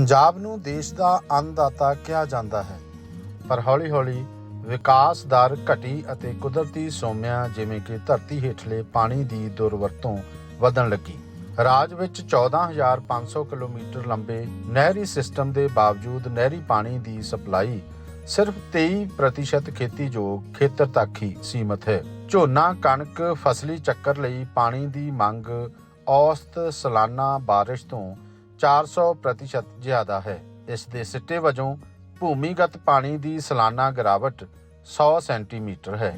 ਪੰਜਾਬ ਨੂੰ ਦੇਸ਼ ਦਾ ਅੰਨਦਾਤਾ ਕਿਹਾ ਜਾਂਦਾ ਹੈ। ਪਰ ਹੌਲੀ-ਹੌਲੀ ਵਿਕਾਸ ਦਰ ਘਟੀ ਅਤੇ ਕੁਦਰਤੀ ਸੋਮਿਆਂ ਜਿਵੇਂ ਕਿ ਧਰਤੀ ਹੇਠਲੇ ਪਾਣੀ ਦੀ ਦੁਰਵਰਤੋਂ ਵਧਣ ਲੱਗੀ। ਰਾਜ ਵਿੱਚ 14500 ਕਿਲੋਮੀਟਰ ਲੰਬੇ ਨਹਿਰੀ ਸਿਸਟਮ ਦੇ ਬਾਵਜੂਦ ਨਹਿਰੀ ਪਾਣੀ ਦੀ ਸਪਲਾਈ ਸਿਰਫ 23% ਖੇਤੀਯੋਗ ਖੇਤਰ ਤੱਕ ਹੀ ਸੀਮਤ ਹੈ। ਝੋਨਾ, ਕਣਕ, ਫਸਲੀ ਚੱਕਰ ਲਈ ਪਾਣੀ ਦੀ ਮੰਗ ਔਸਤ, ਸਾਲਾਨਾ ਬਾਰਿਸ਼ ਤੋਂ 400% ਜ਼ਿਆਦਾ ਹੈ। ਇਸ ਦੇ ਸਿੱਟੇ ਵਜੋਂ ਭੂਮੀਗਤ ਪਾਣੀ ਦੀ ਸਾਲਾਨਾ ਗਿਰਾਵਟ 100 ਸੈਂਟੀਮੀਟਰ ਹੈ।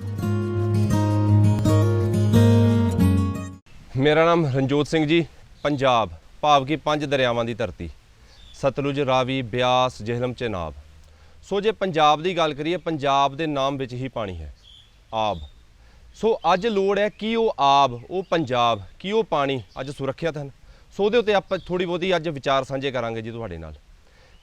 ਮੇਰਾ ਨਾਮ ਰਣਜੋਤ ਸਿੰਘ ਜੀ, ਪੰਜਾਬ, ਭਾਵ ਕਿ ਪੰਜ ਦਰਿਆਵਾਂ ਦੀ ਧਰਤੀ। ਸਤਲੁਜ, ਰਾਵੀ, ਬਿਆਸ, ਜਹਿਲਮ ਚਨਾਬ ਸੋ ਜੇ ਪੰਜਾਬ ਦੀ ਗੱਲ ਕਰੀਏ, ਪੰਜਾਬ ਦੇ ਨਾਮ ਵਿੱਚ ਹੀ ਪਾਣੀ ਹੈ, ਆਬ। ਸੋ ਅੱਜ ਲੋੜ ਹੈ ਕਿ ਉਹ ਆਬ, ਉਹ ਪੰਜਾਬ, ਕੀ ਉਹ ਪਾਣੀ ਅੱਜ ਸੁਰੱਖਿਅਤ ਹਨ? ਸੋ ਉਹਦੇ ਉੱਤੇ ਆਪਾਂ ਥੋੜੀ ਬਹੁਤੀ ਅੱਜ ਵਿਚਾਰ ਸਾਂਝੇ ਕਰਾਂਗੇ ਜੀ ਤੁਹਾਡੇ ਨਾਲ।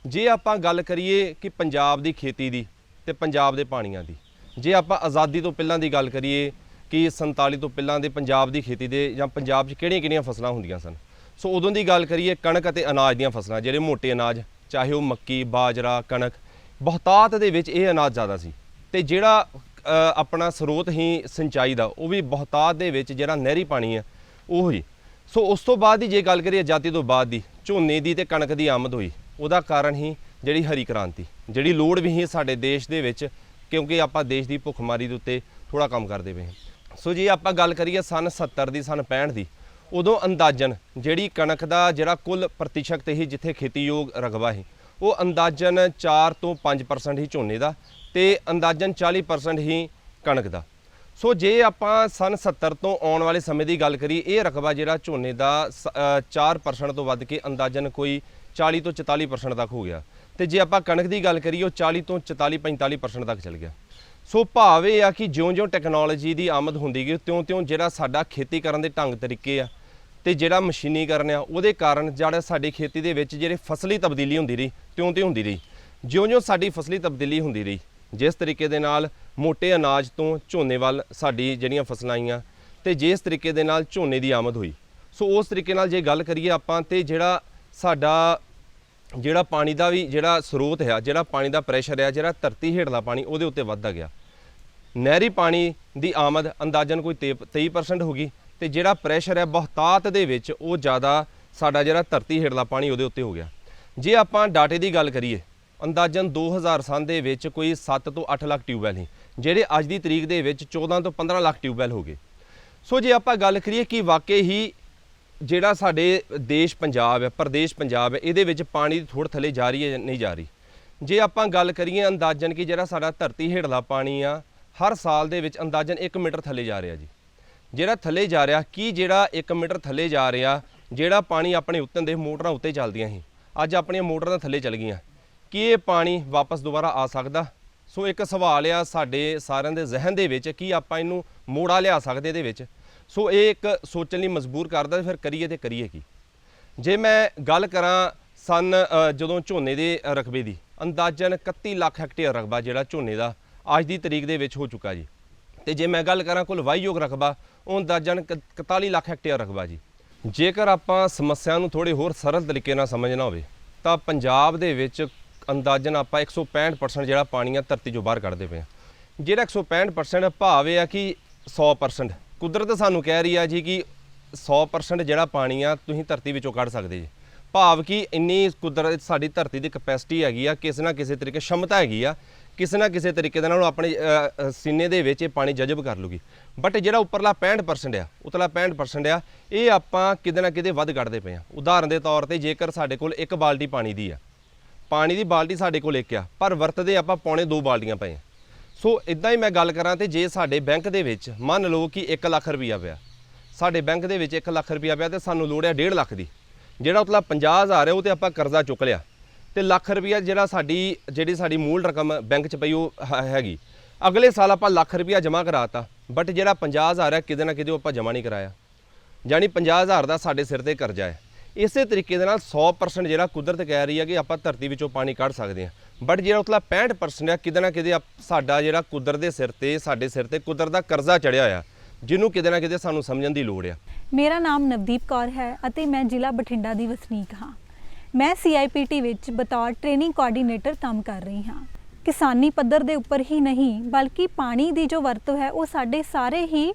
ਜੇ ਆਪਾਂ ਗੱਲ ਕਰੀਏ ਕਿ ਪੰਜਾਬ ਦੀ ਖੇਤੀ ਦੀ ਤੇ ਪੰਜਾਬ ਦੇ ਪਾਣੀਆਂ ਦੀ, ਜੇ ਆਪਾਂ ਆਜ਼ਾਦੀ ਤੋਂ ਪਹਿਲਾਂ ਦੀ ਗੱਲ ਕਰੀਏ ਕਿ 47 ਤੋਂ ਪਹਿਲਾਂ ਦੇ ਪੰਜਾਬ ਦੀ ਖੇਤੀ ਦੇ ਜਾਂ ਪੰਜਾਬ 'ਚ ਕਿਹੜੀਆਂ-ਕਿਹੜੀਆਂ ਫਸਲਾਂ ਹੁੰਦੀਆਂ ਸਨ, ਸੋ ਉਦੋਂ ਦੀ ਗੱਲ ਕਰੀਏ ਕਣਕ ਅਤੇ ਅਨਾਜ ਦੀਆਂ ਫਸਲਾਂ, ਜਿਹੜੇ ਮੋਟੇ ਅਨਾਜ, ਚਾਹੇ ਉਹ ਮੱਕੀ, ਬਾਜਰਾ, ਕਣਕ, ਬਹੁਤਾਤ ਦੇ ਵਿੱਚ ਇਹ ਅਨਾਜ ਜ਼ਿਆਦਾ ਸੀ ਤੇ ਜਿਹੜਾ ਆਪਣਾ ਸਰੋਤ ਹੀ ਸਿੰਚਾਈ ਦਾ, ਉਹ ਵੀ ਬਹੁਤਾਤ ਦੇ ਵਿੱਚ ਜਿਹੜਾ ਨਹਿਰੀ ਪਾਣੀ ਹੈ, ਉਹ ਹੀ। ਸੋ ਉਸ ਤੋਂ ਬਾਅਦ ਦੀ ਜੇ ਗੱਲ ਕਰੀਏ ਆਜ਼ਾਦੀ ਤੋਂ ਬਾਅਦ ਦੀ, ਝੋਨੇ ਦੀ ਤੇ ਕਣਕ ਦੀ ਆਮਦ ਹੋਈ, ਉਹਦਾ ਕਾਰਨ ਹੀ ਜਿਹੜੀ ਹਰੀ ਕ੍ਰਾਂਤੀ, ਜਿਹੜੀ ਲੋੜ ਵੀ ਹੀ ਸਾਡੇ ਦੇਸ਼ ਦੇ ਵਿੱਚ, ਕਿਉਂਕਿ ਆਪਾਂ ਦੇਸ਼ ਦੀ ਭੁੱਖਮਾਰੀ ਦੇ ਉੱਤੇ ਥੋੜਾ ਕੰਮ ਕਰਦੇ ਪਏ ਸੋ ਜੇ ਆਪਾਂ ਗੱਲ ਕਰੀਏ ਸਨ 70 ਦੀ, ਸਨ 65 ਦੀ, ਉਦੋਂ ਅੰਦਾਜ਼ਨ ਜਿਹੜੀ ਕਣਕ ਦਾ ਜਿਹੜਾ ਕੁੱਲ ਪ੍ਰਤੀਸ਼ਤ ਹੀ ਜਿੱਥੇ ਖੇਤੀਯੋਗ ਰਕਬਾ ਹੈ ਉਹ ਅੰਦਾਜ਼ਨ 4 ਤੋਂ 5% ਹੀ ਝੋਨੇ ਦਾ ਤੇ ਅੰਦਾਜ਼ਨ 40% ਹੀ ਕਣਕ ਦਾ। ਸੋ ਜੇ ਆਪਾਂ ਸਨ 70 ਤੋਂ ਆਉਣ ਵਾਲੇ ਸਮੇਂ ਦੀ ਗੱਲ ਕਰੀਏ ਇਹ ਰਕਬਾ ਜਿਹੜਾ ਝੋਨੇ ਦਾ ਸ- ਅ, 4% ਤੋਂ ਵੱਧ ਕੇ ਅੰਦਾਜ਼ਨ ਕੋਈ 40 ਤੋਂ 44% ਤੱਕ ਹੋ ਗਿਆ। ਤੇ ਜੇ ਆਪਾਂ ਕਣਕ ਦੀ ਗੱਲ ਕਰੀਏ ਉਹ 40 ਤੋਂ 44 45% ਤੱਕ ਚਲ ਗਿਆ। ਸੋ ਭਾਵ ਇਹ ਆ ਕਿ ਜਿਉਂ-ਜਿਉਂ ਟੈਕਨੋਲੋਜੀ ਦੀ ਆਮਦ ਹੁੰਦੀ ਗਈ ਤਿਉਂ-ਤਿਉਂ ਜਿਹੜਾ ਸਾਡਾ ਖੇਤੀ ਕਰਨ ਦੇ ਢੰਗ ਤਰੀਕੇ ਆ ਤੇ ਜਿਹੜਾ ਮਸ਼ੀਨੀਕਰਨ ਆ ਉਹਦੇ ਕਾਰਨ ਜਿਹੜਾ ਸਾਡੀ ਖੇਤੀ ਦੇ ਵਿੱਚ ਜਿਹੜੇ ਫਸਲੀ ਤਬਦੀਲੀ ਹੁੰਦੀ ਰਹੀ ਤਿਉਂ-ਤਿਉਂ ਹੁੰਦੀ ਰਹੀ। ਜਿਉਂ-ਜਿਉਂ ਸਾਡੀ ਫਸਲੀ ਤਬਦੀਲੀ ਹੁੰਦੀ ਰਹੀ ਜਿਸ ਤਰੀਕੇ ਦੇ ਨਾਲ ਮੋٹے ਅਨਾਜ ਤੋਂ ਝੋਨੇ ਵੱਲ ਸਾਡੀ ਜਿਹੜੀਆਂ ਫਸਲਾਂ ਆਈਆਂ ਤੇ ਜਿਸ ਤਰੀਕੇ ਦੇ ਨਾਲ ਝੋਨੇ ਦੀ ਆਮਦ ਹੋਈ। ਸੋ ਉਸ ਤਰੀਕੇ ਨਾਲ ਜੇ ਗੱਲ ਕਰੀਏ ਆਪਾਂ ਤੇ ਜਿਹੜਾ ਸਾਡਾ, ਜਿਹੜਾ ਪਾਣੀ ਦਾ ਵੀ ਜਿਹੜਾ ਸਰੋਤ ਹੈ, ਜਿਹੜਾ ਪਾਣੀ ਦਾ ਪ੍ਰੈਸ਼ਰ ਹੈ, ਜਿਹੜਾ ਧਰਤੀ ਹੇਠਲਾ ਪਾਣੀ ਉਹਦੇ ਉੱਤੇ ਵੱਧਦਾ ਗਿਆ। ਨਹਿਰੀ ਪਾਣੀ ਦੀ ਆਮਦ ਅੰਦਾਜ਼ਨ ਕੋਈ 23% ਹੋ ਗਈ ਤੇ ਜਿਹੜਾ ਪ੍ਰੈਸ਼ਰ ਹੈ ਬਹੁਤਾਤ ਦੇ ਵਿੱਚ ਉਹ ਜ਼ਿਆਦਾ ਸਾਡਾ ਜਿਹੜਾ ਧਰਤੀ ਹੇਠਲਾ ਪਾਣੀ ਉਹਦੇ ਉੱਤੇ ਹੋ ਗਿਆ। ਜੇ ਆਪਾਂ ਡਾਟੇ ਦੀ ਗੱਲ ਕਰੀਏ ਅੰਦਾਜ਼ਨ 2000 ਸੰਨ ਦੇ ਵਿੱਚ ਕੋਈ 7 ਤੋਂ 8 ਲੱਖ ਟਿਊਬਵੈਲ ਸੀ, ਜਿਹੜੇ ਅੱਜ ਦੀ ਤਰੀਕ ਦੇ ਵਿੱਚ 14 ਤੋਂ 15 ਲੱਖ ਟਿਊਬਵੈਲ ਹੋ ਗਏ। ਸੋ ਜੇ ਆਪਾਂ ਗੱਲ ਕਰੀਏ ਕਿ ਵਾਕਈ ਹੀ ਜਿਹੜਾ ਸਾਡੇ ਦੇਸ਼ ਪੰਜਾਬ ਹੈ, ਪ੍ਰਦੇਸ਼ ਪੰਜਾਬ ਹੈ, ਇਹਦੇ ਵਿੱਚ ਪਾਣੀ ਦੀ ਥੋੜ ਥੱਲੇ ਜਾ ਰਹੀ ਹੈ ਜਾਂ ਨਹੀਂ ਜਾ ਰਹੀ। ਜੇ ਆਪਾਂ ਗੱਲ ਕਰੀਏ ਅੰਦਾਜ਼ਨ ਕਿ ਜਿਹੜਾ ਸਾਡਾ ਧਰਤੀ ਹੇਠਲਾ ਪਾਣੀ ਆ, ਹਰ ਸਾਲ ਦੇ ਵਿੱਚ ਅੰਦਾਜ਼ਨ 1 ਮੀਟਰ ਥੱਲੇ ਜਾ ਰਿਹਾ ਜੀ। ਜਿਹੜਾ ਥੱਲੇ ਜਾ ਰਿਹਾ, ਕੀ ਜਿਹੜਾ 1 ਮੀਟਰ ਥੱਲੇ ਜਾ ਰਿਹਾ, ਜਿਹੜਾ ਪਾਣੀ ਆਪਣੇ ਉੱਤੋਂ ਦੇ ਮੋਟਰਾਂ ਉੱਤੇ ਚੱਲਦੀਆਂ ਸੀ, ਅੱਜ ਆਪਣੀਆਂ ਮੋਟਰਾਂ ਥੱਲੇ ਚੱਲ ਗਈਆਂ। ਕੀ ਇਹ ਪਾਣੀ ਵਾਪਸ ਦੁਬਾਰਾ ਆ ਸਕਦਾ? ਸੋ ਇੱਕ ਸਵਾਲ ਆ ਸਾਡੇ ਸਾਰਿਆਂ ਦੇ ਜ਼ਿਹਨ ਦੇ ਵਿੱਚ, ਕੀ ਆਪਾਂ ਇਹਨੂੰ ਮੋੜਾ ਲਿਆ ਸਕਦੇ ਇਹਦੇ ਵਿੱਚ? ਸੋ ਇਹ ਇੱਕ ਸੋਚਣ ਲਈ ਮਜਬੂਰ ਕਰਦਾ ਫਿਰ ਕਰੀਏ ਤੇ ਕਰੀਏ ਕੀ? ਜੇ ਮੈਂ ਗੱਲ ਕਰਾਂ ਸਨ ਜਦੋਂ ਝੋਨੇ ਦੇ ਰਕਬੇ ਦੀ, ਅੰਦਾਜ਼ਨ 31 ਲੱਖ ਹੈਕਟੇਅਰ ਰਕਬਾ ਜਿਹੜਾ ਝੋਨੇ ਦਾ ਅੱਜ ਦੀ ਤਰੀਕ ਦੇ ਵਿੱਚ ਹੋ ਚੁੱਕਾ ਜੀ। ਤੇ ਜੇ ਮੈਂ ਗੱਲ ਕਰਾਂ ਕੁੱਲ ਵਾਹੀਯੋਗ ਰਕਬਾ, ਉਹ ਅੰਦਾਜ਼ਨ ਕ- 41 ਲੱਖ ਹੈਕਟੇਅਰ ਰਕਬਾ ਜੀ। ਜੇਕਰ ਆਪਾਂ ਸਮੱਸਿਆ ਨੂੰ ਥੋੜੇ ਹੋਰ ਸਰਲ ਤਰੀਕੇ ਨਾਲ ਸਮਝਣਾ ਹੋਵੇ, ਤਾਂ ਪੰਜਾਬ ਦੇ ਵਿੱਚ ਅੰਦਾਜ਼ਨ ਆਪਾਂ 165% ਜਿਹੜਾ ਪਾਣੀ ਆ ਧਰਤੀ ਚੋਂ ਬਾਹਰ ਕੱਢਦੇ ਪਏ ਆ। ਜਿਹੜਾ 165% ਭਾਵ ਇਹ ਆ ਕਿ 100% ਕੁਦਰਤ ਸਾਨੂੰ ਕਹਿ ਰਹੀ ਆ ਜੀ ਕਿ 100% ਜਿਹੜਾ ਪਾਣੀ ਆ ਤੁਸੀਂ ਧਰਤੀ ਵਿੱਚੋਂ ਕੱਢ ਸਕਦੇ ਜੀ। ਭਾਵ ਕਿ ਇੰਨੀ ਕੁਦਰਤ ਸਾਡੀ ਧਰਤੀ ਦੀ ਕਪੈਸਿਟੀ ਹੈਗੀ ਆ, ਕਿਸੇ ਨਾ ਕਿਸੇ ਤਰੀਕੇ ਸ਼ਮਤਾ ਹੈਗੀ ਆ, ਕਿਸੇ ਨਾ ਕਿਸੇ ਤਰੀਕੇ ਦੇ ਨਾਲ ਉਹ ਆਪਣੇ ਸੀਨੇ ਦੇ ਵਿੱਚ ਇਹ ਪਾਣੀ ਜਜ਼ਬ ਕਰ ਲੂਗੀ। ਬਟ ਜਿਹੜਾ ਉੱਪਰਲਾ 65% ਆ, ਉਤਲਾ 65% ਆ, ਇਹ ਆਪਾਂ ਕਿਤੇ ਨਾ ਕਿਤੇ ਵੱਧ ਕੱਢਦੇ ਪਏ ਆ। ਉਦਾਹਰਨ ਦੇ ਤੌਰ ਤੇ ਜੇਕਰ ਸਾਡੇ ਕੋਲ ਇੱਕ ਬਾਲਟੀ ਪਾਣੀ ਦੀ ਆ ਪਾਣੀ ਦੀ ਬਾਲਟੀ ਸਾਡੇ ਕੋਲ ਇੱਕ ਆ, ਪਰ ਵਰਤਦੇ ਆਪਾਂ ਪੌਣੇ ਦੋ ਬਾਲਟੀਆਂ ਪਏ ਸੋ ਇਦਾਂ ਹੀ ਮੈਂ ਗੱਲ ਕਰਾਂ ਤੇ ਜੇ ਸਾਡੇ ਬੈਂਕ ਦੇ ਵਿੱਚ ਮੰਨ ਲਓ ਕਿ 1 ਲੱਖ ਰੁਪਈਆ ਪਿਆ, ਸਾਡੇ ਬੈਂਕ ਦੇ ਵਿੱਚ 1 ਲੱਖ ਰੁਪਈਆ ਪਿਆ ਤੇ ਸਾਨੂੰ ਲੋੜ ਹੈ 1.5 ਲੱਖ ਦੀ, ਜਿਹੜਾ ਉਤਲਾ 50000 ਹੈ ਉਹ ਤੇ ਆਪਾਂ ਕਰਜ਼ਾ ਚੁੱਕ ਲਿਆ। ਤੇ ਲੱਖ ਰੁਪਈਆ ਜਿਹੜਾ ਸਾਡੀ, ਜਿਹੜੀ ਸਾਡੀ ਮੂਲ ਰਕਮ ਬੈਂਕ 'ਚ ਪਈ ਉਹ ਹ- ਹੈਗੀ। ਅਗਲੇ ਸਾਲ ਆਪਾਂ ਲੱਖ ਰੁਪਈਆ ਜਮ੍ਹਾਂ ਕਰਾਤਾ, ਬਟ ਜਿਹੜਾ 50000 ਹੈ ਕਿਤੇ ਨਾ ਕਿਤੇ ਉਹ ਆਪਾਂ ਜਮ੍ਹਾਂ ਨਹੀਂ ਕਰਾਇਆ। ਯਾਨੀ 50000 ਦਾ ਸਾਡੇ ਸਿਰ ਤੇ ਕਰਜ਼ਾ ਹੈ। ਇਸੇ ਤਰੀਕੇ ਦੇ ਨਾਲ 100% ਜਿਹੜਾ ਕੁਦਰਤ ਕਹਿ ਰਹੀ ਹੈ ਕਿ ਆਪਾਂ ਧਰਤੀ ਵਿੱਚੋਂ ਪਾਣੀ ਕੱਢ ਸਕਦੇ ਹਾਂ। ਬਟ ਜਿਹੜਾ ਉਤਲਾ 65% ਹੈ ਕਿਤੇ ਨਾ ਕਿਤੇ ਸਾਡਾ ਜਿਹੜਾ ਕੁਦਰਤ ਦੇ ਸਿਰ ਤੇ, ਸਾਡੇ ਸਿਰ ਤੇ ਕੁਦਰਤ ਦਾ ਕਰਜ਼ਾ ਚੜਿਆ ਹੋਇਆ। ਜਿਹਨੂੰ ਕਿਤੇ ਨਾ ਕਿਤੇ ਸਾਨੂੰ ਸਮਝਣ ਦੀ ਲੋੜ ਆ। ਮੇਰਾ ਨਾਮ ਨਵਦੀਪ ਕੌਰ ਹੈ ਅਤੇ ਮੈਂ ਜ਼ਿਲ੍ਹਾ ਬਠਿੰਡਾ ਦੀ ਵਸਨੀਕ ਹਾਂ। ਮੈਂ CIPT ਵਿੱਚ ਬਤੌਰ ਟ੍ਰੇਨਿੰਗ ਕੋਆਰਡੀਨੇਟਰ ਕੰਮ ਕਰ ਰਹੀ ਹਾਂ। ਕਿਸਾਨੀ ਪੱਧਰ ਦੇ ਉੱਪਰ ਹੀ ਨਹੀਂ, ਬਲਕਿ ਪਾਣੀ ਦੀ ਜੋ ਵਰਤੋਂ ਹੈ, ਉਹ ਸਾਡੇ ਸਾਰੇ ਹੀ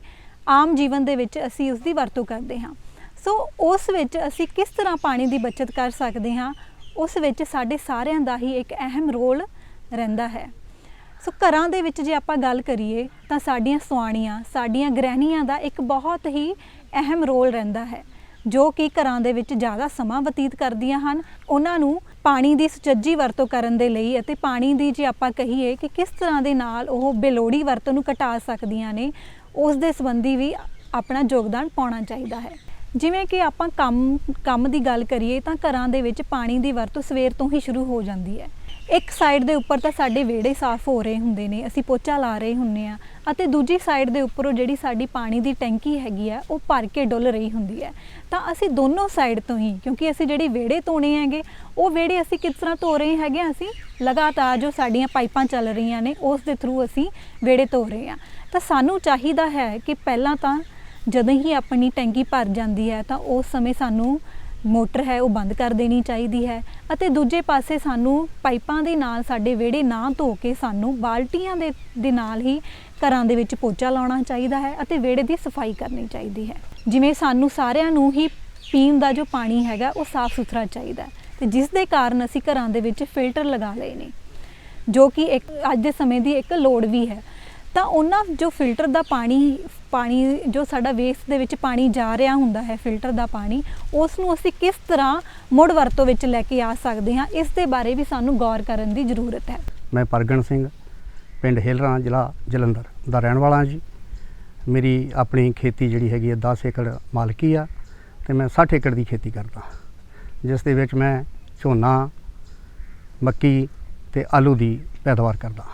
ਆਮ ਜੀਵਨ ਦੇ ਵਿੱਚ ਅਸੀਂ ਉਸ ਦੀ ਵਰਤੋਂ ਕਰਦੇ ਹਾਂ। ਸੋ ਉਸ ਵਿੱਚ ਅਸੀਂ ਕਿਸ ਤਰ੍ਹਾਂ ਪਾਣੀ ਦੀ ਬਚਤ ਕਰ ਸਕਦੇ ਹਾਂ, ਉਸ ਵਿੱਚ ਸਾਡੇ ਸਾਰਿਆਂ ਦਾ ਹੀ ਇੱਕ ਅਹਿਮ ਰੋਲ ਰਹਿੰਦਾ ਹੈ। ਸੋ ਘਰਾਂ ਦੇ ਵਿੱਚ ਜੇ ਆਪਾਂ ਗੱਲ ਕਰੀਏ, ਤਾਂ ਸਾਡੀਆਂ ਸੁਆਣੀਆਂ, ਸਾਡੀਆਂ ਗ੍ਰਹਿਣੀਆਂ ਦਾ ਇੱਕ ਬਹੁਤ ਹੀ ਅਹਿਮ ਰੋਲ ਰਹਿੰਦਾ ਹੈ, ਜੋ ਕਿ ਘਰਾਂ ਦੇ ਵਿੱਚ ਜ਼ਿਆਦਾ ਸਮਾਂ ਬਤੀਤ ਕਰਦੀਆਂ ਹਨ। ਉਹਨਾਂ ਨੂੰ ਪਾਣੀ ਦੀ ਸੁਚੱਜੀ ਵਰਤੋਂ ਕਰਨ ਦੇ ਲਈ ਅਤੇ ਪਾਣੀ ਦੀ ਜੇ ਆਪਾਂ ਕਹੀਏ ਕਿ ਕਿਸ ਤਰ੍ਹਾਂ ਦੇ ਨਾਲ ਉਹ ਬੇਲੋੜੀ ਵਰਤੋਂ ਨੂੰ ਘਟਾ ਸਕਦੀਆਂ ਨੇ, ਉਸ ਦੇ ਸੰਬੰਧੀ ਵੀ ਆਪਣਾ ਯੋਗਦਾਨ ਪਾਉਣਾ ਚਾਹੀਦਾ ਹੈ। ਜਿਵੇਂ ਕਿ ਆਪਾਂ ਕੰਮ ਕੰਮ ਦੀ ਗੱਲ ਕਰੀਏ ਤਾਂ ਘਰਾਂ ਦੇ ਵਿੱਚ ਪਾਣੀ ਦੀ ਵਰਤੋਂ ਸਵੇਰ ਤੋਂ ਹੀ ਸ਼ੁਰੂ ਹੋ ਜਾਂਦੀ ਹੈ ਇੱਕ ਸਾਈਡ ਦੇ ਉੱਪਰ ਤਾਂ ਸਾਡੇ ਵਿਹੜੇ ਸਾਫ਼ ਹੋ ਰਹੇ ਹੁੰਦੇ ਨੇ, ਅਸੀਂ ਪੋਚਾ ਲਾ ਰਹੇ ਹੁੰਨੇ ਆ ਅਤੇ ਦੂਜੀ ਸਾਈਡ ਦੇ ਉੱਪਰੋਂ ਜਿਹੜੀ ਸਾਡੀ ਪਾਣੀ ਦੀ ਟੈਂਕੀ ਹੈਗੀ ਆ ਉਹ ਭਰ ਕੇ ਡੁੱਲ ਰਹੀ ਹੁੰਦੀ ਹੈ ਤਾਂ ਅਸੀਂ ਦੋਨੋਂ ਸਾਈਡ ਤੋਂ ਹੀ, ਕਿਉਂਕਿ ਅਸੀਂ ਜਿਹੜੇ ਵਿਹੜੇ ਧੋਣੇ ਹੈਗੇ, ਉਹ ਵਿਹੜੇ ਅਸੀਂ ਕਿਸ ਤਰ੍ਹਾਂ ਧੋ ਰਹੇ ਹੈਗੇ ਆ? ਅਸੀਂ ਲਗਾਤਾਰ ਜੋ ਸਾਡੀਆਂ ਪਾਈਪਾਂ ਚੱਲ ਰਹੀਆਂ ਨੇ, ਉਸ ਦੇ ਥਰੂ ਅਸੀਂ ਵਿਹੜੇ ਧੋ ਰਹੇ ਆ ਤਾਂ ਸਾਨੂੰ ਚਾਹੀਦਾ ਹੈ ਕਿ ਪਹਿਲਾਂ ਤਾਂ ਜਦੋਂ ਹੀ ਆਪਣੀ ਟੈਂਕੀ ਭਰ ਜਾਂਦੀ ਹੈ ਤਾਂ ਉਸ ਸਮੇਂ ਸਾਨੂੰ ਮੋਟਰ ਹੈ, ਉਹ ਬੰਦ ਕਰ ਦੇਣੀ ਚਾਹੀਦੀ ਹੈ ਅਤੇ ਦੂਜੇ ਪਾਸੇ ਸਾਨੂੰ ਪਾਈਪਾਂ ਦੇ ਨਾਲ ਸਾਡੇ ਵਿਹੜੇ ਨਾ ਧੋ ਕੇ ਸਾਨੂੰ ਬਾਲਟੀਆਂ ਦੇ ਦੇ ਨਾਲ ਹੀ ਘਰਾਂ ਦੇ ਵਿੱਚ ਪੋਚਾ ਲਾਉਣਾ ਚਾਹੀਦਾ ਹੈ ਅਤੇ ਵਿਹੜੇ ਦੀ ਸਫ਼ਾਈ ਕਰਨੀ ਚਾਹੀਦੀ ਹੈ। ਜਿਵੇਂ ਸਾਨੂੰ ਸਾਰਿਆਂ ਨੂੰ ਹੀ ਪੀਣ ਦਾ ਜੋ ਪਾਣੀ ਹੈਗਾ, ਉਹ ਸਾਫ਼ ਸੁਥਰਾ ਚਾਹੀਦਾ ਹੈ ਤੇ ਜਿਸ ਦੇ ਕਾਰਨ ਅਸੀਂ ਘਰਾਂ ਦੇ ਵਿੱਚ ਫਿਲਟਰ ਲਗਾ ਲਏ ਨੇ, ਜੋ ਕਿ ਇੱਕ, ਅੱਜ ਦੇ ਸਮੇਂ ਦੀ ਇੱਕ ਲੋੜ ਵੀ ਹੈ। ਤਾਂ ਉਹਨਾਂ ਜੋ ਫਿਲਟਰ ਦਾ ਪਾਣੀ ਪਾਣੀ ਜੋ ਸਾਡਾ ਵੇਸਟ ਦੇ ਵਿੱਚ ਪਾਣੀ ਜਾ ਰਿਹਾ ਹੁੰਦਾ ਹੈ ਫਿਲਟਰ ਦਾ ਪਾਣੀ ਉਸ ਨੂੰ ਅਸੀਂ ਕਿਸ ਤਰ੍ਹਾਂ ਮੁੜ ਵਰਤੋਂ ਵਿੱਚ ਲੈ ਕੇ ਆ ਸਕਦੇ ਹਾਂ, ਇਸ ਦੇ ਬਾਰੇ ਵੀ ਸਾਨੂੰ ਗੌਰ ਕਰਨ ਦੀ ਜ਼ਰੂਰਤ ਹੈ। ਮੈਂ ਪਰਗਣ ਸਿੰਘ, ਪਿੰਡ ਹੇਲਰਾਂ, ਜ਼ਿਲ੍ਹਾ ਜਲੰਧਰ ਦਾ ਰਹਿਣ ਵਾਲਾ ਹਾਂ ਜੀ। ਮੇਰੀ ਆਪਣੀ ਖੇਤੀ ਜਿਹੜੀ ਹੈਗੀ ਹੈ 10 ਏਕੜ ਮਾਲਕੀ ਆ ਤੇ ਮੈਂ 60 ਏਕੜ ਦੀ ਖੇਤੀ ਕਰਦਾ ਜਿਸ ਦੇ ਵਿੱਚ ਮੈਂ ਝੋਨਾ, ਮੱਕੀ ਤੇ ਆਲੂ ਦੀ ਪੈਦਾਵਾਰ ਕਰਦਾ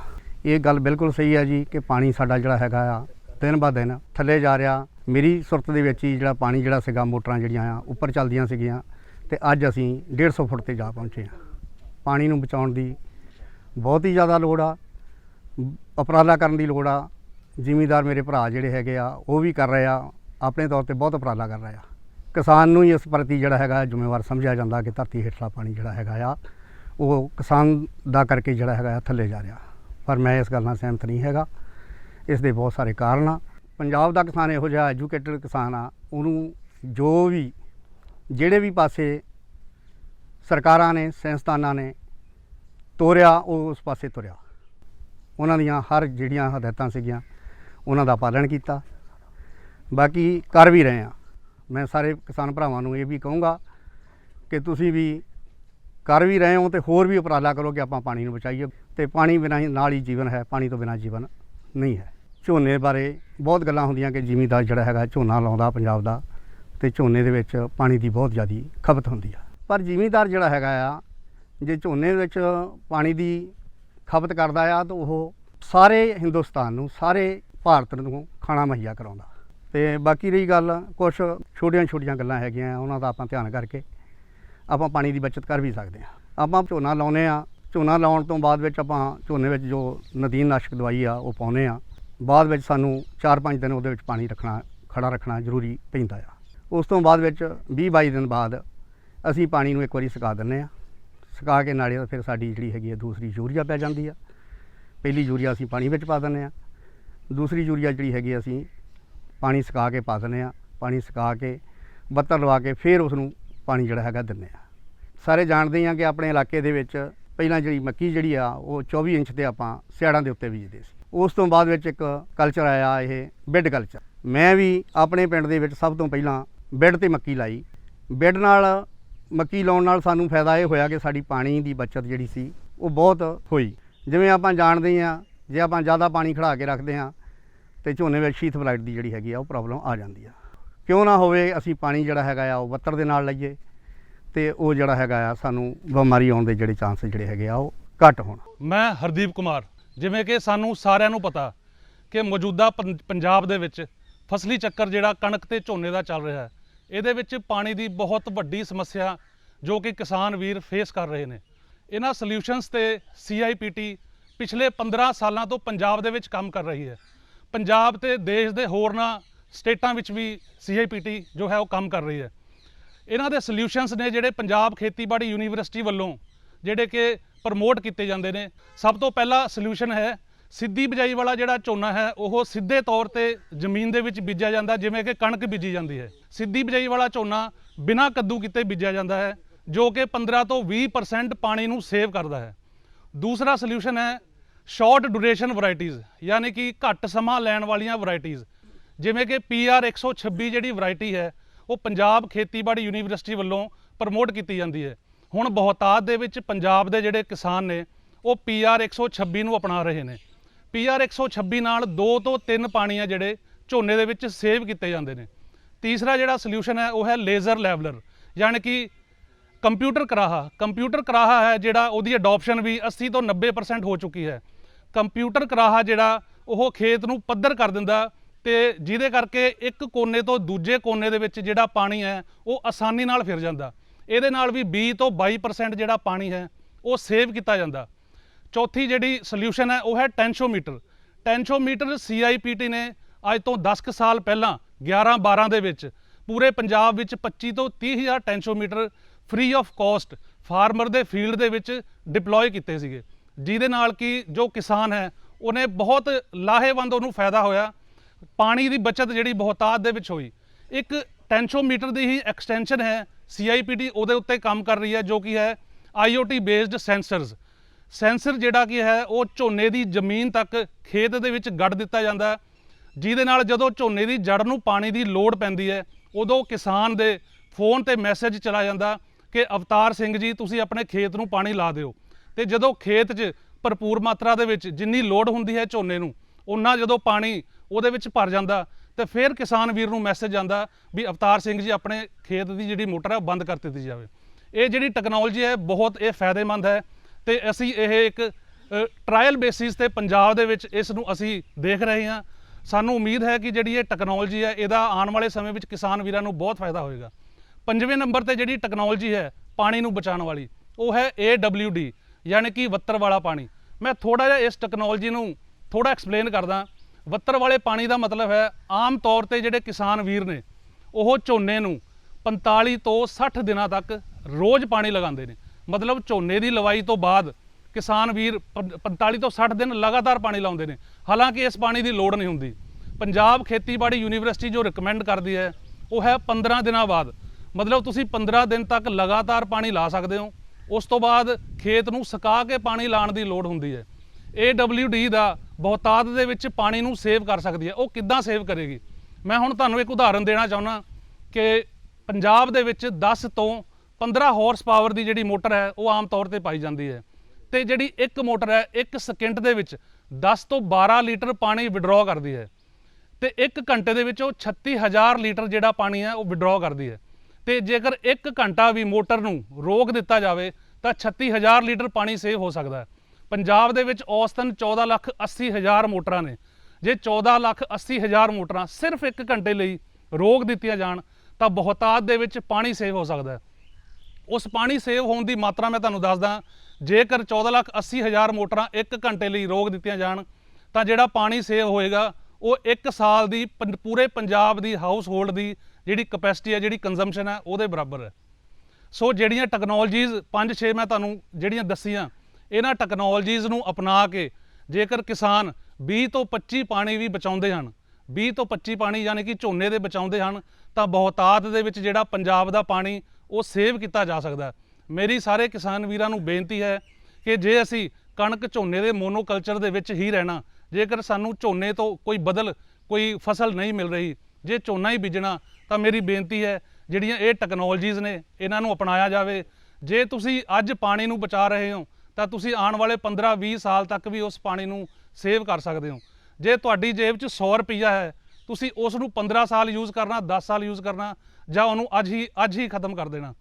ਇਹ ਗੱਲ ਬਿਲਕੁਲ ਸਹੀ ਹੈ ਜੀ ਕਿ ਪਾਣੀ ਸਾਡਾ ਜਿਹੜਾ ਹੈਗਾ ਆ, ਦਿਨ ਬਾ ਦਿਨ ਥੱਲੇ ਜਾ ਰਿਹਾ। ਮੇਰੀ ਸੁਰਤ ਦੇ ਵਿੱਚ ਹੀ ਜਿਹੜਾ ਪਾਣੀ ਜਿਹੜਾ ਸੀਗਾ, ਮੋਟਰਾਂ ਜਿਹੜੀਆਂ ਆ, ਉੱਪਰ ਚੱਲਦੀਆਂ ਸੀਗੀਆਂ ਤੇ ਅੱਜ ਅਸੀਂ 150 ਫੁੱਟ ਤੇ ਜਾ ਪਹੁੰਚੇ ਆ ਪਾਣੀ ਨੂੰ ਬਚਾਉਣ ਦੀ ਬਹੁਤ ਹੀ ਜ਼ਿਆਦਾ ਲੋੜ ਆ ਉਪਰਾਲਾ ਕਰਨ ਦੀ ਲੋੜ ਆ। ਜ਼ਿਮੀਦਾਰ ਮੇਰੇ ਭਰਾ ਜਿਹੜੇ ਹੈਗੇ ਆ, ਉਹ ਵੀ ਕਰ ਰਹੇ ਆ, ਆਪਣੇ ਤੌਰ ਤੇ ਬਹੁਤ ਉਪਰਾਲਾ ਕਰ ਰਹੇ ਆ। ਕਿਸਾਨ ਨੂੰ ਹੀ ਇਸ ਪ੍ਰਤੀ ਜਿਹੜਾ ਹੈਗਾ ਜ਼ਿੰਮੇਵਾਰ ਸਮਝਿਆ ਜਾਂਦਾ ਕਿ ਧਰਤੀ ਹੇਠਲਾ ਪਾਣੀ ਜਿਹੜਾ ਹੈਗਾ ਆ, ਉਹ ਕਿਸਾਨ ਦਾ ਕਰਕੇ ਜਿਹੜਾ ਹੈਗਾ ਆ, ਥੱਲੇ ਜਾ ਰਿਹਾ। ਪਰ ਮੈਂ ਇਸ ਗੱਲ ਨਾਲ ਸਹਿਮਤ ਨਹੀਂ ਹੈਗਾ। ਇਸ ਦੇ ਬਹੁਤ ਸਾਰੇ ਕਾਰਨ ਆ। ਪੰਜਾਬ ਦਾ ਕਿਸਾਨ ਇਹੋ ਜਿਹਾ ਐਜੂਕੇਟਡ ਕਿਸਾਨ ਆ। ਉਹਨੂੰ ਜੋ ਵੀ, ਜਿਹੜੇ ਵੀ ਪਾਸੇ ਸਰਕਾਰਾਂ ਨੇ, ਸੰਸਥਾਨਾਂ ਨੇ ਤੋਰਿਆ, ਉਹ ਉਸ ਪਾਸੇ ਤੁਰਿਆ। ਉਹਨਾਂ ਦੀਆਂ ਹਰ ਜਿਹੜੀਆਂ ਹਦਾਇਤਾਂ ਸੀਗੀਆਂ, ਉਹਨਾਂ ਦਾ ਪਾਲਣ ਕੀਤਾ। ਬਾਕੀ ਕਰ ਵੀ ਰਹੇ ਆ। ਮੈਂ ਸਾਰੇ ਕਿਸਾਨ ਭਰਾਵਾਂ ਨੂੰ ਇਹ ਵੀ ਕਹੂੰਗਾ ਕਿ ਤੁਸੀਂ ਵੀ ਕਰ ਵੀ ਰਹੇ ਹੋ ਤੇ ਹੋਰ ਵੀ ਉਪਰਾਲਾ ਕਰੋ ਕਿ ਆਪਾਂ ਪਾਣੀ ਨੂੰ ਬਚਾਈਏ। ਤੇ ਪਾਣੀ ਬਿਨਾਂ ਹੀ ਨਾਲ ਹੀ ਜੀਵਨ ਹੈ, ਪਾਣੀ ਤੋਂ ਬਿਨਾਂ ਜੀਵਨ ਨਹੀਂ ਹੈ। ਝੋਨੇ ਬਾਰੇ ਬਹੁਤ ਗੱਲਾਂ ਹੁੰਦੀਆਂ ਕਿ ਜ਼ਿਮੀਂਦਾਰ ਜਿਹੜਾ ਹੈਗਾ ਝੋਨਾ ਲਾਉਂਦਾ ਪੰਜਾਬ ਦਾ ਤੇ ਝੋਨੇ ਦੇ ਵਿੱਚ ਪਾਣੀ ਦੀ ਬਹੁਤ ਜ਼ਿਆਦੀ ਖਪਤ ਹੁੰਦੀ ਆ। ਪਰ ਜ਼ਿਮੀਂਦਾਰ ਜਿਹੜਾ ਹੈਗਾ ਆ, ਜੇ ਝੋਨੇ ਵਿੱਚ ਪਾਣੀ ਦੀ ਖਪਤ ਕਰਦਾ ਆ ਤਾਂ ਉਹ ਸਾਰੇ ਹਿੰਦੁਸਤਾਨ ਨੂੰ, ਸਾਰੇ ਭਾਰਤ ਨੂੰ ਖਾਣਾ ਮੁਹੱਈਆ ਕਰਾਉਂਦਾ। ਤੇ ਬਾਕੀ ਰਹੀ ਗੱਲ ਕੁਝ ਛੋਟੀਆਂ ਛੋਟੀਆਂ ਗੱਲਾਂ ਹੈਗੀਆਂ, ਉਹਨਾਂ ਦਾ ਆਪਾਂ ਧਿਆਨ ਕਰਕੇ ਆਪਾਂ ਪਾਣੀ ਦੀ ਬਚਤ ਕਰ ਵੀ ਸਕਦੇ ਹਾਂ। ਆਪਾਂ ਝੋਨਾ ਲਾਉਨੇ ਆ ਝੋਨਾ ਲਾਉਣ ਤੋਂ ਬਾਅਦ ਵਿੱਚ ਆਪਾਂ ਝੋਨੇ ਵਿੱਚ ਜੋ ਨਦੀਨ ਨਾਸ਼ਕ ਦਵਾਈ ਆ, ਉਹ ਪਾਉਨੇ ਆ। ਬਾਅਦ ਵਿੱਚ ਸਾਨੂੰ 4-5 ਦਿਨ ਉਹਦੇ ਵਿੱਚ ਪਾਣੀ ਰੱਖਣਾ, ਖੜਾ ਰੱਖਣਾ ਜ਼ਰੂਰੀ ਪੈਂਦਾ ਆ। ਉਸ ਤੋਂ ਬਾਅਦ ਵਿੱਚ 20-22 ਦਿਨ ਬਾਅਦ ਅਸੀਂ ਪਾਣੀ ਨੂੰ ਇੱਕ ਵਾਰੀ ਸੁਕਾ ਦਿੰਨੇ ਆ। ਸੁਕਾ ਕੇ ਨਾਲੇ ਫਿਰ ਸਾਡੀ ਜਿਹੜੀ ਹੈਗੀ ਆ, ਦੂਸਰੀ ਯੂਰੀਆ ਪੈ ਜਾਂਦੀ ਆ। ਪਹਿਲੀ ਯੂਰੀਆ ਅਸੀਂ ਪਾਣੀ ਵਿੱਚ ਪਾ ਦਿੰਨੇ ਆ। ਦੂਸਰੀ ਯੂਰੀਆ ਜਿਹੜੀ ਹੈਗੀ ਅਸੀਂ ਪਾਣੀ ਸੁਕਾ ਕੇ ਪਾ ਦਿੰਨੇ ਆ। ਪਾਣੀ ਸੁਕਾ ਕੇ ਬੱਤਰ ਲਵਾ ਕੇ ਫਿਰ ਉਸ ਨੂੰ ਪਾਣੀ ਜਿਹੜਾ ਹੈਗਾ ਦਿੰਨੇ ਆ। ਸਾਰੇ ਜਾਣਦੇ ਆ ਕਿ ਆਪਣੇ ਇਲਾਕੇ ਦੇ ਵਿੱਚ ਪਹਿਲਾਂ ਜਿਹੜੀ ਮੱਕੀ ਜਿਹੜੀ ਆ, ਉਹ 24 ਇੰਚ ਤੇ ਆਪਾਂ ਸਿਆੜਾਂ ਦੇ ਉੱਤੇ ਬੀਜਦੇ ਸੀ। ਉਸ ਤੋਂ ਬਾਅਦ ਵਿੱਚ ਇੱਕ ਕਲਚਰ ਆਇਆ ਇਹ ਬਿੱਡ ਕਲਚਰ ਮੈਂ ਵੀ ਆਪਣੇ ਪਿੰਡ ਦੇ ਵਿੱਚ ਸਭ ਤੋਂ ਪਹਿਲਾਂ ਬਿੱਡ ਤੇ ਮੱਕੀ ਲਾਈ। ਬਿੱਡ ਨਾਲ ਮੱਕੀ ਲਾਉਣ ਨਾਲ ਸਾਨੂੰ ਫਾਇਦਾ ਇਹ ਹੋਇਆ ਕਿ ਸਾਡੀ ਪਾਣੀ ਦੀ ਬਚਤ ਜਿਹੜੀ ਸੀ, ਉਹ ਬਹੁਤ ਹੋਈ। ਜਿਵੇਂ ਆਪਾਂ ਜਾਣਦੇ ਆ ਜੇ ਆਪਾਂ ਜ਼ਿਆਦਾ ਪਾਣੀ ਖੜਾ ਕੇ ਰੱਖਦੇ ਆ ਤੇ ਝੋਨੇ ਵਿੱਚ ਸ਼ੀਥ ਬਲਾਈਟ ਦੀ ਜਿਹੜੀ ਹੈਗੀ ਆ, ਉਹ ਪ੍ਰੋਬਲਮ ਆ ਜਾਂਦੀ ਆ। ਕਿਉਂ ਨਾ ਹੋਵੇ ਅਸੀਂ ਪਾਣੀ ਜਿਹੜਾ ਹੈਗਾ ਆ, ਉਹ ਬੱਤਰ ਦੇ ਨਾਲ ਲਈਏ। ਤੇ ਉਹ ਜਿਹੜਾ ਹੈਗਾ ਆ, ਸਾਨੂੰ ਬਿਮਾਰੀ ਆਉਣ ਦੇ ਜਿਹੜੇ ਚਾਂਸ ਜਿਹੜੇ ਹੈਗੇ ਆ, ਉਹ ਘੱਟ ਹੋਣ। ਮੈਂ ਹਰਦੀਪ ਕੁਮਾਰ, ਜਿਵੇਂ ਕਿ ਸਾਨੂੰ ਸਾਰਿਆਂ ਨੂੰ ਪਤਾ ਕਿ ਮੌਜੂਦਾ ਪੰ- ਪੰਜਾਬ ਦੇ ਵਿੱਚ ਫਸਲੀ ਚੱਕਰ ਜਿਹੜਾ ਕਣਕ ਤੇ ਝੋਨੇ ਦਾ ਚੱਲ ਰਿਹਾ ਹੈ, ਇਹਦੇ ਵਿੱਚ ਪਾਣੀ ਦੀ ਬਹੁਤ ਵੱਡੀ ਸਮੱਸਿਆ ਜੋ ਕਿ ਕਿਸਾਨ ਵੀਰ ਫੇਸ ਕਰ ਰਹੇ ਨੇ। ਇਹਨਾਂ ਸੋਲਿਊਸ਼ਨਸ ਤੇ CIPT ਪਿਛਲੇ 15 ਸਾਲਾਂ ਤੋਂ ਪੰਜਾਬ ਦੇ ਵਿੱਚ ਕੰਮ ਕਰ ਰਹੀ ਹੈ। ਪੰਜਾਬ ਤੇ ਦੇਸ਼ ਦੇ ਹੋਰਨਾਂ ਸਟੇਟਾਂ ਵਿੱਚ ਵੀ CIPT ਜੋ ਹੈ ਉਹ ਕੰਮ ਕਰ ਰਹੀ ਹੈ। ਇਹਨਾਂ ਦੇ ਸੋਲਿਊਸ਼ਨਸ ਨੇ ਜਿਹੜੇ ਪੰਜਾਬ ਖੇਤੀਬਾੜੀ ਯੂਨੀਵਰਸਿਟੀ ਵੱਲੋਂ ਜਿਹੜੇ ਕਿ ਪ੍ਰਮੋਟ ਕੀਤੇ ਜਾਂਦੇ ਨੇ, ਸਭ ਤੋਂ ਪਹਿਲਾ ਸੋਲਿਊਸ਼ਨ ਹੈ, ਸਿੱਧੀ ਬਿਜਾਈ ਵਾਲਾ ਜਿਹੜਾ ਝੋਨਾ ਹੈ, ਉਹ ਸਿੱਧੇ ਤੌਰ ਤੇ ਜ਼ਮੀਨ ਦੇ ਵਿੱਚ ਬੀਜਿਆ ਜਾਂਦਾ, ਜਿਵੇਂ ਕਿ ਕਣਕ ਬੀਜੀ ਜਾਂਦੀ ਹੈ। ਸਿੱਧੀ ਬਿਜਾਈ ਵਾਲਾ ਝੋਨਾ ਬਿਨਾਂ ਕੱਦੂ ਕੀਤੇ ਬੀਜਿਆ ਜਾਂਦਾ ਹੈ, ਜੋ ਕਿ 15 ਤੋਂ 20% ਪਾਣੀ ਨੂੰ ਸੇਵ ਕਰਦਾ ਹੈ। ਦੂਸਰਾ ਸੋਲਿਊਸ਼ਨ ਹੈ ਸ਼ਾਰਟ ਡਿਊਰੇਸ਼ਨ ਵੈਰਾਈਟੀਆਂ ਯਾਨੀ ਕਿ ਘੱਟ ਸਮਾਂ ਲੈਣ ਵਾਲੀਆਂ ਵੈਰਾਈਟੀਆਂ ਜਿਵੇਂ ਕਿ PR 126 ਜਿਹੜੀ ਵੈਰਾਈਟੀ ਹੈ ਉਹ ਪੰਜਾਬ ਖੇਤੀਬਾੜੀ ਯੂਨੀਵਰਸਿਟੀ ਵੱਲੋਂ ਪ੍ਰਮੋਟ ਕੀਤੀ ਜਾਂਦੀ ਹੈ। ਹੁਣ ਬਹੁਤਾਤ ਦੇ ਵਿੱਚ ਪੰਜਾਬ ਦੇ ਜਿਹੜੇ ਕਿਸਾਨ ਨੇ, ਉਹ PR 126 ਨੂੰ ਅਪਣਾ ਰਹੇ ਨੇ। PR 126 ਨਾਲ 2 ਤੋਂ 3 ਪਾਣੀ ਆ ਜਿਹੜੇ ਝੋਨੇ ਦੇ ਵਿੱਚ ਸੇਵ ਕੀਤੇ ਜਾਂਦੇ ਨੇ। ਤੀਸਰਾ ਜਿਹੜਾ ਸੋਲਿਊਸ਼ਨ ਹੈ, ਉਹ ਹੈ ਲੇਜ਼ਰ ਲੈਵਲਰ, ਯਾਨੀ ਕਿ ਕੰਪਿਊਟਰ ਕਰਾਹਾ। ਕੰਪਿਊਟਰ ਕਰਾਹਾ ਹੈ ਜਿਹੜਾ ਉਹਦੀ ਅਡਾਪਸ਼ਨ ਵੀ 80 ਤੋਂ 90% ਹੋ ਚੁੱਕੀ ਹੈ। ਕੰਪਿਊਟਰ ਕਰਾਹਾ ਜਿਹੜਾ ਉਹ ਖੇਤ ਨੂੰ ਪੱਧਰ ਕਰ ਦਿੰਦਾ ਤੇ ਜਿਹਦੇ ਕਰਕੇ ਇੱਕ ਕੋਨੇ ਤੋਂ ਦੂਜੇ ਕੋਨੇ ਦੇ ਵਿੱਚ ਜਿਹੜਾ ਪਾਣੀ ਹੈ, ਉਹ ਆਸਾਨੀ ਨਾਲ ਫਿਰ ਜਾਂਦਾ। ਇਹਦੇ ਨਾਲ ਵੀ 20 ਤੋਂ 22% ਜਿਹੜਾ ਪਾਣੀ ਹੈ, ਉਹ ਸੇਵ ਕੀਤਾ ਜਾਂਦਾ। ਚੌਥੀ ਜਿਹੜੀ ਸੋਲਿਊਸ਼ਨ ਹੈ, ਉਹ ਹੈ ਟੈਂਸ਼ੋਮੀਟਰ ਟੈਂਸ਼ੋਮੀਟਰ CIPT ਨੇ ਅੱਜ ਤੋਂ 10 ਕੁ ਸਾਲ ਪਹਿਲਾਂ 11 12 ਦੇ ਵਿੱਚ, ਪੂਰੇ ਪੰਜਾਬ ਵਿੱਚ 25 ਤੋਂ 30 ਹਜ਼ਾਰ tensiometer free of cost farmer ਦੇ ਫੀਲਡ ਦੇ ਵਿੱਚ ਡਿਪਲੋਏ ਕੀਤੇ ਸੀਗੇ। ਜਿਹਦੇ ਨਾਲ ਕਿ ਜੋ ਕਿਸਾਨ ਹੈ, ਉਹਨੇ ਬਹੁਤ ਲਾਹੇਵੰਦ ਉਹਨੂੰ ਫਾਇਦਾ ਹੋਇਆ। ਪਾਣੀ ਦੀ ਬਚਤ ਜਿਹੜੀ ਬਹੁਤਾਤ ਦੇ ਵਿੱਚ ਹੋਈ। ਇੱਕ ਟੈਂਸ਼ੋਮੀਟਰ ਦੀ ਹੀ ਐਕਸਟੈਂਸ਼ਨ ਹੈ। CIPT ਉਹਦੇ ਉੱਤੇ ਕੰਮ ਕਰ ਰਹੀ ਹੈ, ਜੋ ਕਿ ਹੈ IoT ਬੇਸਡ ਸੈਂਸਰਸ ਸੈਂਸਰ ਜਿਹੜਾ ਕੀ ਹੈ, ਉਹ ਝੋਨੇ ਦੀ ਜ਼ਮੀਨ ਤੱਕ ਖੇਤ ਦੇ ਵਿੱਚ ਗੱਡ ਦਿੱਤਾ ਜਾਂਦਾ ਜਿਹਦੇ ਨਾਲ ਜਦੋਂ ਝੋਨੇ ਦੀ ਜੜ ਨੂੰ ਪਾਣੀ ਦੀ ਲੋੜ ਪੈਂਦੀ ਹੈ, ਉਦੋਂ ਕਿਸਾਨ ਦੇ ਫੋਨ ਤੇ ਮੈਸੇਜ ਚਲਾ ਜਾਂਦਾ ਕਿ, ਅਵਤਾਰ ਸਿੰਘ ਜੀ, ਤੁਸੀਂ ਆਪਣੇ ਖੇਤ ਨੂੰ ਪਾਣੀ ਲਾ ਦਿਓ। ਤੇ ਜਦੋਂ ਖੇਤ 'ਚ ਭਰਪੂਰ ਮਾਤਰਾ ਦੇ ਵਿੱਚ ਜਿੰਨੀ ਲੋੜ ਹੁੰਦੀ ਹੈ ਝੋਨੇ ਨੂੰ, ਉਹਨਾਂ ਜਦੋਂ ਪਾਣੀ ਉਹਦੇ ਵਿੱਚ ਭਰ ਜਾਂਦਾ ਤੇ ਫਿਰ ਕਿਸਾਨ ਵੀਰ ਨੂੰ ਮੈਸੇਜ ਜਾਂਦਾ ਵੀ ਅਵਤਾਰ ਸਿੰਘ ਜੀ ਆਪਣੇ ਖੇਤ ਦੀ ਜਿਹੜੀ ਮੋਟਰ ਹੈ ਉਹ ਬੰਦ ਕਰ ਦਿੱਤੀ ਜਾਵੇ। ਇਹ ਜਿਹੜੀ ਟੈਕਨੋਲੋਜੀ ਹੈ ਬਹੁਤ ਇਹ ਫਾਇਦੇਮੰਦ ਹੈ ਤੇ ਅਸੀਂ ਇਹ ਇੱਕ ਟ੍ਰਾਇਲ ਬੇਸਿਸ ਤੇ ਪੰਜਾਬ ਦੇ ਵਿੱਚ ਇਸ ਨੂੰ ਅਸੀਂ ਦੇਖ ਰਹੇ ਹਾਂ। ਸਾਨੂੰ ਉਮੀਦ ਹੈ ਕਿ ਜਿਹੜੀ ਇਹ ਟੈਕਨੋਲੋਜੀ ਹੈ ਇਹਦਾ ਆਉਣ ਵਾਲੇ ਸਮੇਂ ਵਿੱਚ ਕਿਸਾਨ ਵੀਰਾਂ ਨੂੰ ਬਹੁਤ ਫਾਇਦਾ ਹੋਏਗਾ। ਪੰਜਵੇਂ ਨੰਬਰ ਤੇ ਜਿਹੜੀ ਟੈਕਨੋਲੋਜੀ ਹੈ ਪਾਣੀ ਨੂੰ ਬਚਾਉਣ ਵਾਲੀ, ਉਹ ਹੈ AWD ਯਾਨੀ ਕਿ ਵੱਤਰ ਵਾਲਾ ਪਾਣੀ। ਮੈਂ ਥੋੜਾ ਜਿਹਾ ਇਸ ਟੈਕਨੋਲੋਜੀ ਨੂੰ ਥੋੜਾ ਐਕਸਪਲੇਨ ਕਰਦਾ। ਵੱਤਰ ਵਾਲੇ ਪਾਣੀ ਦਾ ਮਤਲਬ ਹੈ, ਆਮ ਤੌਰ ਤੇ ਜਿਹੜੇ ਕਿਸਾਨ ਵੀਰ ਨੇ, ਉਹ ਝੋਨੇ ਨੂੰ 45 ਤੋਂ 60 ਦਿਨਾਂ ਤੱਕ ਰੋਜ਼ ਪਾਣੀ ਲਗਾਉਂਦੇ ਨੇ। ਮਤਲਬ ਝੋਨੇ ਦੀ ਲਵਾਈ ਤੋਂ ਬਾਅਦ ਕਿਸਾਨ ਵੀਰ ਪੰ- 45 ਤੋਂ 60 ਦਿਨ ਲਗਾਤਾਰ ਪਾਣੀ ਲਾਉਂਦੇ ਨੇ। ਹਾਲਾਂਕਿ ਇਸ ਪਾਣੀ ਦੀ ਲੋੜ ਨਹੀਂ ਹੁੰਦੀ। ਪੰਜਾਬ ਖੇਤੀਬਾੜੀ ਯੂਨੀਵਰਸਿਟੀ ਜੋ ਰეკਮੈਂਡ ਕਰਦੀ ਹੈ, ਉਹ ਹੈ 15 ਦਿਨਾਂ ਬਾਅਦ। ਮਤਲਬ ਤੁਸੀਂ 15 ਦਿਨ ਤੱਕ ਲਗਾਤਾਰ ਪਾਣੀ ਲਾ ਸਕਦੇ ਹੋ। ਉਸ ਤੋਂ ਬਾਅਦ ਖੇਤ ਨੂੰ ਸੁਕਾ ਕੇ ਪਾਣੀ ਲਾਉਣ ਦੀ ਲੋੜ ਹੁੰਦੀ ਹੈ। AWD ਦਾ ਬਹੁਤਾਤ ਦੇ ਵਿੱਚ ਪਾਣੀ ਨੂੰ ਸੇਵ ਕਰ ਸਕਦੀ ਹੈ। ਉਹ ਕਿੱਦਾਂ ਸੇਵ ਕਰੇਗੀ? ਮੈਂ ਹੁਣ ਤੁਹਾਨੂੰ ਇੱਕ ਉਦਾਹਰਨ ਦੇਣਾ ਚਾਹੁੰਦਾ ਕਿ ਪੰਜਾਬ ਦੇ ਵਿੱਚ 10 ਤੋਂ 15 ਹਾਰਸ ਪਾਵਰ ਦੀ ਜਿਹੜੀ ਮੋਟਰ ਹੈ, ਉਹ ਆਮ ਤੌਰ ਤੇ ਪਾਈ ਜਾਂਦੀ ਹੈ। ਤੇ ਜਿਹੜੀ ਇੱਕ ਮੋਟਰ ਹੈ, ਇੱਕ ਸਕਿੰਟ ਦੇ ਵਿੱਚ 10 ਤੋਂ 12 ਲੀਟਰ ਪਾਣੀ ਵਿਡਰਾਅ ਕਰਦੀ ਹੈ। ਤੇ 1 ਘੰਟੇ ਦੇ ਵਿੱਚ ਉਹ 36000 ਲੀਟਰ ਜਿਹੜਾ ਪਾਣੀ ਹੈ, ਉਹ ਵਿਡਰਾਅ ਕਰਦੀ ਹੈ। ਤੇ ਜੇਕਰ 1 ਘੰਟਾ ਵੀ ਮੋਟਰ ਨੂੰ ਰੋਕ ਦਿੱਤਾ ਜਾਵੇ, ਤਾਂ 36000 ਲੀਟਰ ਪਾਣੀ ਸੇਵ ਹੋ ਸਕਦਾ ਹੈ। ਪੰਜਾਬ ਦੇ ਵਿੱਚ ਔਸਤਨ 14 ਲੱਖ 80 ਹਜ਼ਾਰ ਮੋਟਰਾਂ ਨੇ। ਜੇ 14 ਲੱਖ 80 ਹਜ਼ਾਰ ਮੋਟਰਾਂ ਸਿਰਫ 1 ਘੰਟੇ ਲਈ ਰੋਕ ਦਿੱਤੀਆਂ ਜਾਣ, ਤਾਂ ਬਹੁਤਾਤ ਦੇ ਵਿੱਚ ਪਾਣੀ ਸੇਵ ਹੋ ਸਕਦਾ ਹੈ। ਉਸ ਪਾਣੀ ਸੇਵ ਹੋਣ ਦੀ ਮਾਤਰਾ ਮੈਂ ਤੁਹਾਨੂੰ ਦੱਸਦਾ ਜੇਕਰ 14 ਲੱਖ 80 ਹਜ਼ਾਰ ਮੋਟਰਾਂ 1 ਘੰਟੇ ਲਈ ਰੋਕ ਦਿੱਤੀਆਂ ਜਾਣ, ਤਾਂ ਜਿਹੜਾ ਪਾਣੀ ਸੇਵ ਹੋਏਗਾ, ਉਹ 1 ਸਾਲ ਦੀ ਪੰ- ਪੂਰੇ ਪੰਜਾਬ ਦੀ ਹਾਊਸ ਹੋਲਡ ਦੀ ਜਿਹੜੀ ਕਪੈਸਿਟੀ ਹੈ, ਜਿਹੜੀ ਕੰਜ਼ੰਪਸ਼ਨ ਹੈ, ਉਹਦੇ ਬਰਾਬਰ ਹੈ। ਸੋ ਜਿਹੜੀਆਂ ਟੈਕਨੋਲੋਜੀਜ਼ 5-6 ਮੈਂ ਤੁਹਾਨੂੰ ਜਿਹੜੀਆਂ ਦੱਸੀਆਂ ਇਹਨਾਂ ਟੈਕਨੋਲੋਜੀਜ਼ ਨੂੰ ਅਪਣਾ ਕੇ ਜੇਕਰ ਕਿਸਾਨ 20 ਤੋਂ 25 ਪਾਣੀ ਵੀ ਬਚਾਉਂਦੇ ਹਨ 20 ਤੋਂ 25 ਪਾਣੀ ਯਾਨੀ ਕਿ ਝੋਨੇ ਦੇ ਬਚਾਉਂਦੇ ਹਨ, ਤਾਂ ਬਹੁਤਾਤ ਦੇ ਵਿੱਚ ਜਿਹੜਾ ਪੰਜਾਬ ਦਾ ਪਾਣੀ ਉਹ ਸੇਵ ਕੀਤਾ ਜਾ ਸਕਦਾ ਮੇਰੀ ਸਾਰੇ ਕਿਸਾਨ ਵੀਰਾਂ ਨੂੰ ਬੇਨਤੀ ਹੈ ਕਿ ਜੇ ਅਸੀਂ ਕਣਕ ਝੋਨੇ ਦੇ ਮੋਨੋਕਲਚਰ ਦੇ ਵਿੱਚ ਹੀ ਰਹਿਣਾ, ਜੇਕਰ ਸਾਨੂੰ ਝੋਨੇ ਤੋਂ ਕੋਈ ਬਦਲ, ਕੋਈ ਫਸਲ ਨਹੀਂ ਮਿਲ ਰਹੀ, ਜੇ ਝੋਨਾ ਹੀ ਬੀਜਣਾ, ਤਾਂ ਮੇਰੀ ਬੇਨਤੀ ਹੈ ਜਿਹੜੀਆਂ ਇਹ ਟੈਕਨੋਲੋਜੀਜ਼ ਨੇ, ਇਹਨਾਂ ਨੂੰ ਅਪਣਾਇਆ ਜਾਵੇ। ਜੇ ਤੁਸੀਂ ਅੱਜ ਪਾਣੀ ਨੂੰ ਬਚਾ ਰਹੇ ਹੋ ਤਾਂ ਤੁਸੀਂ ਆਉਣ ਵਾਲੇ 15-20 ਸਾਲ ਤੱਕ ਵੀ ਉਸ ਪਾਣੀ ਨੂੰ ਸੇਵ ਕਰ ਸਕਦੇ ਹੋ। ਜੇ ਤੁਹਾਡੀ ਜੇਬ 'ਚ 100 ਰੁਪਈਆ ਹੈ, ਤੁਸੀਂ ਉਸ ਨੂੰ 15 ਸਾਲ ਯੂਜ਼ ਕਰਨਾ 10 ਸਾਲ ਯੂਜ਼ ਕਰਨਾ, ਜਾਂ ਉਹਨੂੰ ਅੱਜ ਹੀ ਅੱਜ ਹੀ ਖਤਮ ਕਰ ਦੇਣਾ।